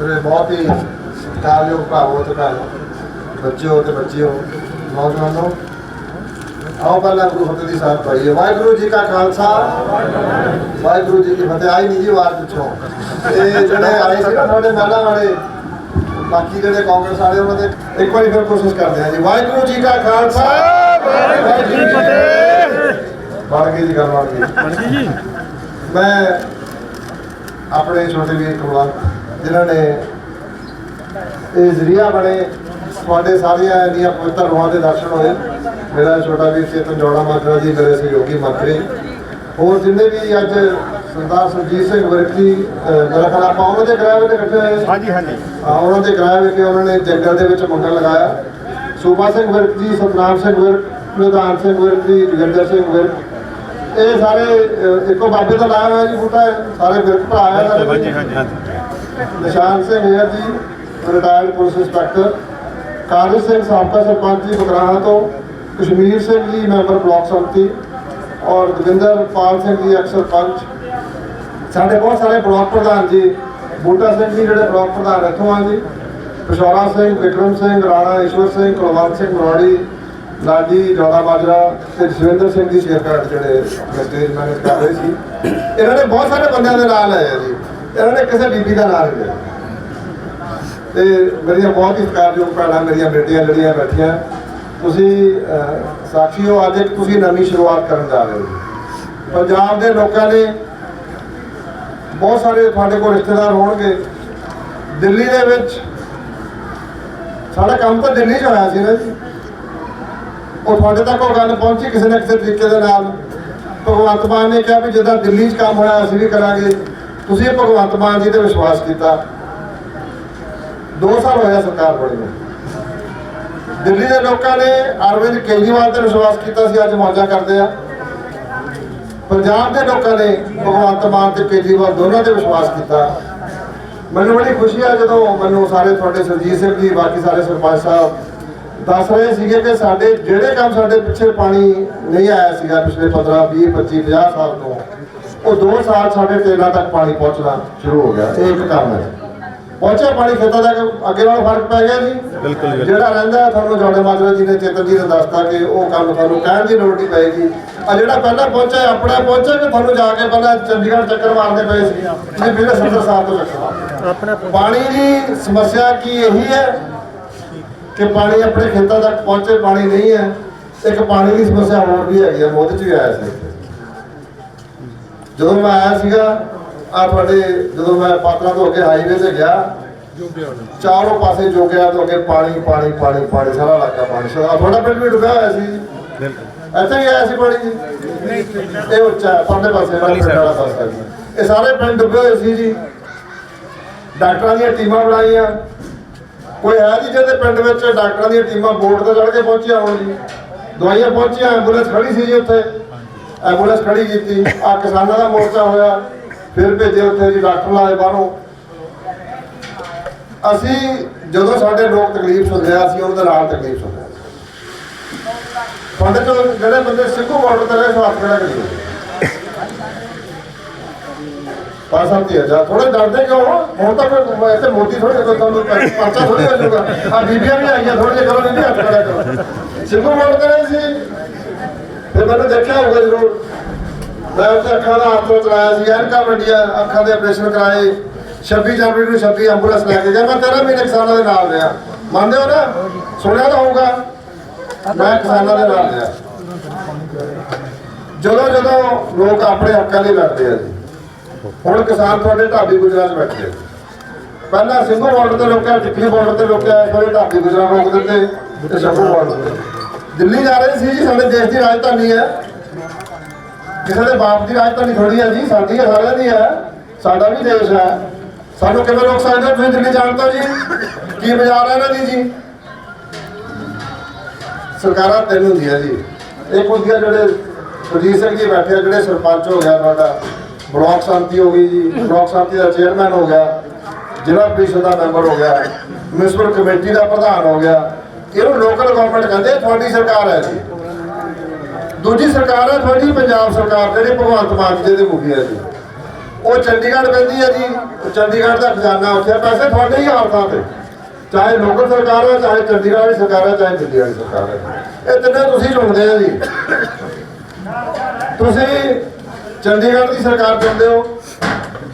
ਮੇਰੇ ਬਹੁਤ ਹੀ ਸਤਿਕਾਰਯੋਗ ਭਰਾਵੋ ਤੇ ਭੈਣੋ ਬੱਚਿਓ ਤੇ ਬੱਚਿਓ ਨੌਜਵਾਨੋ ਆਓ ਪਹਿਲਾਂ ਗੁਰੂ ਦੀ ਸਾਹਿਬ ਪੜ੍ਹੀਏ ਵਾਹਿਗੁਰੂ ਜੀ ਕਾ ਖਾਲਸਾ। ਵਾਹਿਗੁਰੂ ਜੀ ਕੀ ਫਤਿਹ। ਆਈ ਨਹੀਂ ਜੀ ਆਵਾਜ਼ ਪਿੱਛੋਂ। ਤੇ ਜਿਹੜੇ ਆਏ ਸੀ ਨਾ ਤੁਹਾਡੇ ਮਹਿਲਾ ਵਾਲੇ ਬਾਕੀ ਜਿਹੜੇ ਕਾਂਗਰਸ ਵਾਲੇ ਉਹਨਾਂ ਦੇ ਇੱਕ ਵਾਰੀ ਫਿਰ ਕੋਸ਼ਿਸ਼ ਕਰਦੇ ਹਾਂ ਜੀ। ਵਾਹਿਗੁਰੂ ਜੀ ਕਾ ਖਾਲਸਾ। ਵਾਹਿਗੁਰੂ ਜੀ ਕੀ ਫਤਿਹ। ਬਣ ਗਈ ਜੀ ਗੱਲ ਬਣ ਗਈ। ਬਣ ਗਈ ਜੀ। ਮੈਂ ਆਪਣੇ ਛੋਟੇ ਵੀਰ ਕੋਲ ਜਿਨ੍ਹਾਂ ਨੇ ਇਹ ਜ਼ਰੀਆ ਬਣੇ ਤੁਹਾਡੇ ਸਾਰਿਆਂ ਦੀਆਂ ਪਵਿੱਤਰ ਰੂਹਾਂ ਦੇ ਦਰਸ਼ਨ ਹੋਏ। ਮੇਰਾ ਛੋਟਾ ਵੀਰ ਚੇਤਨ ਜੋੜਾ ਮਾਜਰਾ ਜੀ ਮੇਰੇ ਸਹਿਯੋਗੀ ਮੰਤਰੀ ਹੋਰ ਜਿੰਨੇ ਵੀ ਅੱਜ ਸਰਦਾਰ ਸੁਰਜੀਤ ਸਿੰਘ ਵਰਕੀ ਮੇਰਾ ਖਿਆਲ ਆਪਾਂ ਉਹਨਾਂ ਦੇ ਤੇ ਇਕੱਠੇ ਹੋਏ। ਹਾਂਜੀ ਹਾਂਜੀ। ਉਹਨਾਂ ਦੇ ਕਿਰਾਏ ਵਿੱਚ ਉਹਨਾਂ ਨੇ ਜੰਗਲ ਦੇ ਵਿੱਚ ਮੰਗਲ ਲਗਾਇਆ। ਸੂਬਾ ਸਿੰਘ ਵਿਰਕ ਜੀ ਸਤਨਾਮ ਸਿੰਘ ਵਿਰਕ ਨਿਧਾਨ ਸਿੰਘ ਵਿਰਕ ਜੀ ਜਗਿੰਦਰ ਸਿੰਘ ਵਿਰਕ। ਇਹ ਸਾਰੇ ਇੱਕੋ ਬਾਬੇ ਦਾ ਲਾਇਆ ਹੋਇਆ ਜੀ ਬੂਟਾ। ਸਾਰੇ ਵਿਰਕ ਭਰਾ ਸਾਰੇ ਹਾਂਜੀ ਹਾਂਜੀ ਹਾਂਜੀ। Nishan Singh Hair ji retired police inspector Kadar Singh ਸਾਬਕਾ ਸਰਪੰਚ ਜੀ ਬਕਰਾਹਾ ਤੋਂ, ਕਸ਼ਮੀਰ ਸਿੰਘ ਜੀ ਮੈਂਬਰ ਬਲਾਕ ਸੰਮਤੀ ਔਰ ਦਵਿੰਦਰ ਪਾਲ ਸਿੰਘ ਜੀ ਐਕਸ ਸਰਪੰਚ। ਸਾਡੇ ਬਹੁਤ ਸਾਰੇ ਬਲਾਕ ਪ੍ਰਧਾਨ ਜੀ, ਬੂਟਾ ਸਿੰਘ ਜੀ ਜਿਹੜੇ ਬਲਾਕ ਪ੍ਰਧਾਨ ਇੱਥੋਂ ਆ ਜੀ ਪਿਸ਼ੌਰਾ ਸਿੰਘ, ਵਿਕਰਮ ਸਿੰਘ, ਰਾਣਾ ਈਸ਼ਵਰ ਸਿੰਘ, ਕੁਲਵੰਤ ਸਿੰਘ ਮਰਵਾੜੀ ਲਾਡੀ ਜੋੜਾ ਮਾਜਰਾ ਤੇ ਜਸਵਿੰਦਰ ਸਿੰਘ ਜੀ ਸ਼ੇਰਕਾਟ ਜਿਹੜੇ ਸਟੇਜ ਮੈਨੇਜ ਕਰ ਰਹੇ ਸੀ। ਇਹਨਾਂ ਨੇ ਬਹੁਤ ਸਾਰੇ ਬੰਦਿਆਂ ਦੇ ਨਾਲ ਆਏ ਜੀ। ਇਹਨਾਂ ਨੇ ਕਿਸੇ ਬੀਬੀ ਦਾ ਨਾਂ ਨਹੀਂ ਲਿਆ। ਤੇ ਮੇਰੀਆਂ ਬਹੁਤ ਹੀ ਸਤਿਕਾਰਯੋਗ ਭੈਣਾਂ ਮੇਰੀਆਂ ਬੇਟੀਆਂ ਜਿਹੜੀਆਂ ਬੈਠੀਆਂ ਤੁਸੀਂ ਅਹ, ਸਾਖੀਓ ਅੱਜ ਤੁਸੀਂ ਨਵੀਂ ਸ਼ੁਰੂਆਤ ਕਰਨ ਜਾ ਰਹੇ ਹੋ। ਪੰਜਾਬ ਦੇ ਲੋਕਾਂ ਨੇ ਬਹੁਤ ਸਾਰੇ ਤੁਹਾਡੇ ਕੋਲ ਰਿਸ਼ਤੇਦਾਰ ਹੋਣਗੇ। ਦਿੱਲੀ ਦੇ ਵਿੱਚ ਸਾਡਾ ਕੰਮ ਤਾਂ ਦਿੱਲੀ 'ਚ ਹੋਇਆ ਸੀ ਨਾ ਜੀ। ਉਹ ਤੁਹਾਡੇ ਤੱਕ ਉਹ ਗੱਲ ਪਹੁੰਚੀ ਕਿਸੇ ਨਾ ਕਿਸੇ ਤਰੀਕੇ ਦੇ ਨਾਲ। ਭਗਵੰਤ ਮਾਨ ਨੇ ਕਿਹਾ ਵੀ ਜਿੱਦਾਂ ਦਿੱਲੀ 'ਚ ਕੰਮ ਹੋਇਆ ਅਸੀਂ ਵੀ ਕਰਾਂਗੇ। ਤੁਸੀਂ ਭਗਵੰਤ ਮਾਨ ਜੀ ਤੇ ਵਿਸ਼ਵਾਸ ਕੀਤਾ। 2 ਸਾਲ ਹੋਇਆ ਸਰਕਾਰ ਬਣੀ ਨੂੰ। ਦਿੱਲੀ ਦੇ ਲੋਕਾਂ ਨੇ ਅਰਵਿੰਦ ਕੇਜਰੀਵਾਲ ਤੇ ਵਿਸ਼ਵਾਸ ਕੀਤਾ ਸੀ, ਅੱਜ ਮੌਜਾਂ ਕਰਦੇ ਆ। ਪੰਜਾਬ ਦੇ ਲੋਕਾਂ ਨੇ ਭਗਵੰਤ ਮਾਨ ਤੇ ਕੇਜਰੀਵਾਲ ਦੋਨਾਂ ਤੇ ਵਿਸ਼ਵਾਸ ਕੀਤਾ। ਮੈਨੂੰ ਬੜੀ ਖੁਸ਼ੀ ਆ ਜਦੋਂ ਮੈਨੂੰ ਸਾਰੇ ਤੁਹਾਡੇ ਸਰਜੀਤ ਸਿੰਘ ਜੀ, ਬਾਕੀ ਸਾਰੇ ਸਰਪੰਚ ਸਾਹਿਬ ਦੱਸ ਰਹੇ ਸੀਗੇ ਕਿ ਸਾਡੇ ਜਿਹੜੇ ਕੰਮ ਸਾਡੇ ਪਿੱਛੇ ਪਾਣੀ ਨਹੀਂ ਆਇਆ ਸੀਗਾ ਪਿਛਲੇ 15 20 25 50 ਸਾਲ ਤੋਂ। ਉਹ 2 ਸਾਲ ਸਾਡੇ ਟੇਲਾਂ ਤੱਕ ਪਾਣੀ ਪਹੁੰਚਣਾ ਸ਼ੁਰੂ ਹੋ ਗਿਆ ਇਹ ਇੱਕ ਕੰਮ ਹੈ। ਪਹੁੰਚਿਆ ਪਾਣੀ ਖੇਤਾਂ ਤੱਕ ਅੱਗੇ ਨਾਲੋਂ ਫ਼ਰਕ ਪੈ ਗਿਆ ਜੀ। ਬਿਲਕੁਲ ਬਿਲਕੁਲ ਜਿਹੜਾ ਰਹਿੰਦਾ ਤੁਹਾਨੂੰ ਜੋੜੇ ਮਾਜਰਾ ਜੀ ਨੇ ਚੇਤਨ ਜੀ ਨੇ ਦੱਸਤਾ ਕਿ ਉਹ ਕੰਮ ਤੁਹਾਨੂੰ ਕਹਿਣ ਦੀ ਲੋੜ ਨਹੀਂ ਪਏਗੀ। ਆ ਜਿਹੜਾ ਪਹਿਲਾਂ ਪਹੁੰਚਿਆ ਆਪਣਾ ਪਹੁੰਚਿਆ ਕਿ ਤੁਹਾਨੂੰ ਜਾ ਕੇ ਪਹਿਲਾਂ ਚੰਡੀਗੜ੍ਹ ਚੱਕਰ ਮਾਰਨੇ ਪਏ ਸੀ ਤੁਸੀਂ ਫਿਰ ਸੰਦਰ ਸਾਹਿਬ ਤੋਂ ਚੱਕਣਾ ਆਪਣਾ ਪਾਣੀ ਦੀ ਸਮੱਸਿਆ ਕੀ ਇਹੀ ਹੈ ਕਿ ਪਾਣੀ ਆਪਣੇ ਖੇਤਾਂ ਤੱਕ ਪਹੁੰਚੇ ਪਾਣੀ ਨਹੀਂ ਹੈ। ਇੱਕ ਪਾਣੀ ਦੀ ਸਮੱਸਿਆ ਹੋਰ ਵੀ ਹੈਗੀ ਹੈ ਮੋਦ ਚ ਵੀ ਆਇਆ ਸੀ। ਜਦੋਂ ਮੈਂ ਆਇਆ ਸੀਗਾ ਆ ਤੁਹਾਡੇ ਜਦੋਂ ਮੈਂ ਪਾਤਰਾ ਤੋਂ ਅੱਗੇ ਹਾਈਵੇ ਤੇ ਗਿਆ ਚਾਰੋਂ ਪਾਸੇ ਜੋਗਿਆ ਤੋਂ ਅੱਗੇ ਪਾਣੀ ਪਾਣੀ ਪਾਣੀ ਪਾਣੀ ਸਾਰਾ ਇਲਾਕਾ ਪਾਣੀ। ਸਾਰਾ ਤੁਹਾਡਾ ਪਿੰਡ ਵੀ ਡੁੱਬਿਆ ਹੋਇਆ ਸੀ ਇੱਥੇ ਵੀ ਆਇਆ ਸੀ ਪਾਣੀ ਜੀ? ਇਹ ਉੱਚਾ ਤੁਹਾਡੇ ਪਾਸੇ ਵਾਲਾ ਪਰਲੀ ਪਾਸਾ। ਇਹ ਸਾਰੇ ਪਿੰਡ ਡੁੱਬੇ ਹੋਏ ਸੀ ਜੀ। ਡਾਕਟਰਾਂ ਦੀਆਂ ਟੀਮਾਂ ਬਣਾਈਆਂ। ਕੋਈ ਹੈ ਜੀ ਜਿਹਦੇ ਪਿੰਡ ਵਿੱਚ ਡਾਕਟਰਾਂ ਦੀਆਂ ਟੀਮਾਂ ਬੋਰਡ ਤੇ ਚੜ੍ਹ ਕੇ ਪਹੁੰਚੀਆਂ ਹੋਣ ਜੀ? ਦਵਾਈਆਂ ਪਹੁੰਚੀਆਂ ਐਂਬੂਲੈਂਸ ਖੜੀ ਸੀ ਜੀ ਉੱਥੇ। ਐਂਬੂਲੈਂਸ ਖੜੀ ਕੀਤੀ ਆ ਕਿਸਾਨਾਂ ਦਾ ਮੋਰਚਾ ਹੋਇਆ, ਫਿਰ ਭੇਜੇ ਉੱਥੇ ਜੀ ਡਾਕਟਰ ਲਾਏ ਬਾਹਰੋਂ। ਅਸੀਂ ਜਦੋਂ ਸਾਡੇ ਲੋਕ ਤਕਲੀਫ ਸੁਣਦੇ ਆ, ਅਸੀਂ ਉਹਨਾਂ ਦੇ ਨਾਲ ਤਕਲੀਫ ਸੁਣਦੇ ਆ। ਜਿਹੜੇ ਬੰਦੇ ਸਿੱਖੂ ਬਾਰਡਰ ਤੇ ਰਹੇ ਸੋ ਖੜਾ ਕਰੀਏ। ਪਾਸਾਂ ਤੇ ਜਾ ਥੋੜੇ ਡਰਦੇ ਕਿਉਂ? ਹੁਣ ਤਾਂ ਕੋਈ ਇੱਥੇ ਮੋਦੀ ਥੋੜੇ ਕੋਈ ਤੁਹਾਨੂੰ ਪਰਚਾ ਥੋੜੀ ਹੋ ਜਾਊਗਾ ਆ ਬੀਬੀਆਂ ਵੀ ਆਈਆਂ ਥੋੜੇ ਜਿਹਾ ਕਰੋ ਨਹੀਂ ਹੱਥ ਖੜਾ ਕਰੋ। ਸਿੱਖੂ ਬਾਰਡਰ ਤੇ ਰਹੇ ਸੀ। ਫਿਰ ਮੈਨੂੰ ਦੇਖਿਆ ਹੋਊਗਾ ਜ਼ਰੂਰ। ਮੈਂ ਉੱਥੇ ਅੱਖਾਂ ਦਾ ਹੱਥ ਚਲਾਇਆ ਸੀ, ਐਨਕਾਂ ਵੱਡੀਆਂ, ਅੱਖਾਂ ਦੇ ਆਪਰੇਸ਼ਨ ਕਰਾਏ। 26 ਜਨਵਰੀ ਨੂੰ 26 ਐਂਬੂਲੈਂਸ ਲੈ ਕੇ ਗਿਆ। ਮੈਂ ਤੇਰਾ ਵੀ ਕਿਸਾਨਾਂ ਦੇ ਨਾਲ ਰਿਹਾ। ਮੰਨਦੇ ਹੋ ਨਾ? ਸੁਣਿਆ ਤਾਂ ਹੋਊਗਾ। ਮੈਂ ਕਿਸਾਨਾਂ ਦੇ ਨਾਲ ਰਿਹਾ। ਜਦੋਂ ਜਦੋਂ ਲੋਕ ਆਪਣੇ ਹੱਕਾਂ ਲਈ ਲੜਦੇ ਆ ਜੀ। ਹੁਣ ਕਿਸਾਨ ਤੁਹਾਡੇ ਢਾਬੀ ਗੁਜਰਾਤ ਬੈਠੇ ਆ। ਪਹਿਲਾਂ ਸਿੰਘੂ ਬਾਰਡਰ ਤੇ ਲੋਕਾਂ ਟਿੱਕੀ ਬਾਰਡਰ ਤੇ ਲੋਕਾਂ ਇਸ ਵਾਰੀ ਢਾਬੀ ਗੁਜਰਾਤ ਰੋਕ ਦਿੱਤੇ ਤੇ ਸ਼ੰਭੂ ਬਾਰਡਰ ਦਿੱਲੀ ਜਾ ਰਹੇ ਸੀ ਜੀ ਸਾਡੇ ਦੇਸ਼ ਦੀ ਰਾਜਧਾਨੀ ਹੈ। ਕਿਸੇ ਦੇ ਬਾਪ ਦੀ ਰਾਜਧਾਨੀ ਥੋੜੀ ਹੈ ਜੀ ਸਾਡੀ ਹੈ, ਸਾਰਿਆਂ ਦੀ ਹੈ ਸਾਡਾ ਵੀ ਦੇਸ਼ ਹੈ। ਸਾਨੂੰ ਕਿਵੇਂ ਰੋਕ ਸਕਦੇ ਤੁਸੀਂ ਦਿੱਲੀ ਜਾਣ ਜੀ? ਕੀ ਬਾਜ਼ਾਰ ਹੈ ਇਹਨਾਂ ਦੀ ਜੀ? ਸਰਕਾਰਾਂ ਤਿੰਨ ਹੁੰਦੀਆਂ ਜੀ। ਇੱਕ ਹੁੰਦੀਆਂ ਜਿਹੜੇ ਸੁਰਜੀਤ ਸਿੰਘ ਜੀ ਬੈਠੇ ਆ ਜਿਹੜੇ ਸਰਪੰਚ ਹੋ ਗਿਆ ਤੁਹਾਡਾ ਬਲਾਕ ਸੰਮਤੀ ਹੋ ਗਈ ਜੀ ਬਲਾਕ ਸੰਮਤੀ ਦਾ ਚੇਅਰਮੈਨ ਹੋ ਗਿਆ ਜ਼ਿਲ੍ਹਾ ਪ੍ਰੀਸ਼ਦ ਦਾ ਮੈਂਬਰ ਹੋ ਗਿਆ ਮਿਊਨਿਸਪਲ ਕਮੇਟੀ ਦਾ ਪ੍ਰਧਾਨ ਹੋ ਗਿਆ। ਇਹਨੂੰ ਲੋਕਲ ਗਵਰਨਮੈਂਟ ਕਹਿੰਦੇ ਤੁਹਾਡੀ ਸਰਕਾਰ ਹੈ ਜੀ। ਦੂਜੀ ਸਰਕਾਰ ਹੈ ਤੁਹਾਡੀ, ਪੰਜਾਬ ਸਰਕਾਰ, ਜਿਹੜੀ ਭਗਵੰਤ ਮਾਨ ਜੀ ਦੇ ਮੁਖੀ ਹੈ ਜੀ। ਉਹ ਚੰਡੀਗੜ੍ਹ ਪੈਂਦੀ ਹੈ ਜੀ। ਚੰਡੀਗੜ੍ਹ ਦਾ ਖਜ਼ਾਨਾ ਉੱਥੇ ਪੈਸੇ ਤੁਹਾਡੇ ਹੀ ਹੱਥਾਂ ਤੇ। ਚਾਹੇ ਲੋਕਲ ਸਰਕਾਰ ਹੈ, ਚਾਹੇ ਚੰਡੀਗੜ੍ਹ ਦੀ ਸਰਕਾਰ ਹੈ, ਚਾਹੇ ਦਿੱਲੀ ਵਾਲੀ ਸਰਕਾਰ ਹੈ। ਇਹ ਤਿੰਨੇ ਤੁਸੀਂ ਚੁਣਦੇ ਆ ਜੀ। ਤੁਸੀਂ ਚੰਡੀਗੜ੍ਹ ਦੀ ਸਰਕਾਰ ਚੁਣਦੇ ਹੋ।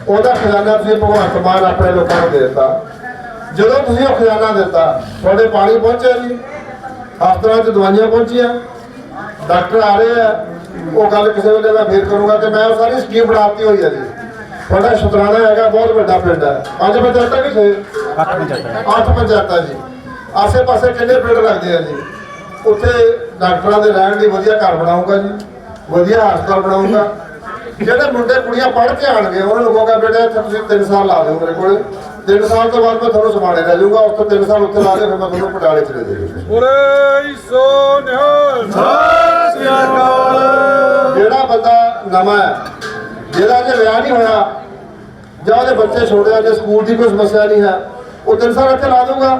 ਉਹਦਾ ਖਜ਼ਾਨਾ ਤੁਸੀਂ ਭਗਵੰਤ ਮਾਨ ਆਪਣੇ ਲੋਕਾਂ ਨੂੰ ਦੇ ਦਿੱਤਾ। ਜਦੋਂ ਤੁਸੀਂ ਉਹ ਖਜ਼ਾਨਾ ਦਿੱਤਾ ਤੁਹਾਡੇ ਪਾਣੀ ਪਹੁੰਚਿਆ ਜੀ। ਹਸਪਤਾਲਾਂ 'ਚ ਦਵਾਈਆਂ ਪਹੁੰਚੀਆਂ। ਡਾਕਟਰ ਆ ਰਹੇ ਆ। ਉਹ ਗੱਲ ਕਿਸੇ ਵੇਲੇ ਮੈਂ ਫੇਰ ਕਰੂੰਗਾ ਕਿ ਮੈਂ ਉਹ ਸਾਰੀ ਸਕੀਮ ਬਣਾਤੀ ਹੋਈ ਹੈ ਜੀ। ਤੁਹਾਡਾ ਸ਼ੁਤਰਾਣਾ ਹੈਗਾ ਬਹੁਤ ਵੱਡਾ ਪਿੰਡ ਹੈ ਪੰਜ ਪੰਚਾਇਤਾਂ ਕਿ ਛੇ ਅੱਠ ਪੰਚਾਇਤਾਂ। ਅੱਠ ਪੰਚਾਇਤਾਂ ਜੀ। ਆਸੇ ਪਾਸੇ ਕਿੰਨੇ ਪਿੰਡ ਲੱਗਦੇ ਆ ਜੀ। ਉੱਥੇ ਡਾਕਟਰਾਂ ਦੇ ਰਹਿਣ ਲਈ ਵਧੀਆ ਘਰ ਬਣਾਉਂਗਾ ਜੀ। ਵਧੀਆ ਹਸਪਤਾਲ ਬਣਾਉਂਗਾ ਜਿਹੜੇ ਮੁੰਡੇ ਕੁੜੀਆਂ ਪੜ੍ਹ ਕੇ ਆਣਗੇ ਉਹਨਾਂ ਨੂੰ ਕਹੋਗਾ ਬੇਟਾ ਇੱਥੇ ਤੁਸੀਂ 3 ਸਾਲ ਲਾ ਦਿਓ ਮੇਰੇ ਕੋਲ। 3 ਸਾਲ ਤੋਂ ਬਾਅਦ ਮੈਂ ਤੁਹਾਨੂੰ ਸਮਾਣੇ ਲੈ ਜਾਊਂਗਾ ਉਸ ਤੋਂ 3 ਸਾਲ ਉੱਥੇ ਲਾ ਕੇ ਫਿਰ ਮੈਂ ਤੁਹਾਨੂੰ ਪਟਿਆਲੇ ਚ ਲੈ ਜਾਊਂਗਾ। ਉਰੇ ਸੋ ਨਿਹਾਲ। ਜਿਹੜਾ ਬੰਦਾ ਨਵਾਂ ਹੈ ਜਿਹਦਾ ਜੇ ਵਿਆਹ ਨਹੀਂ ਹੋਇਆ ਜਾਂ ਉਹਦੇ ਬੱਚੇ ਛੋਟੇ ਆ ਜੇ ਸਕੂਲ ਦੀ ਕੋਈ ਸਮੱਸਿਆ ਨਹੀਂ ਹੈ ਉਹ ਤਿੰਨ ਸਾਲ ਇੱਥੇ ਲਾ ਦੂੰਗਾ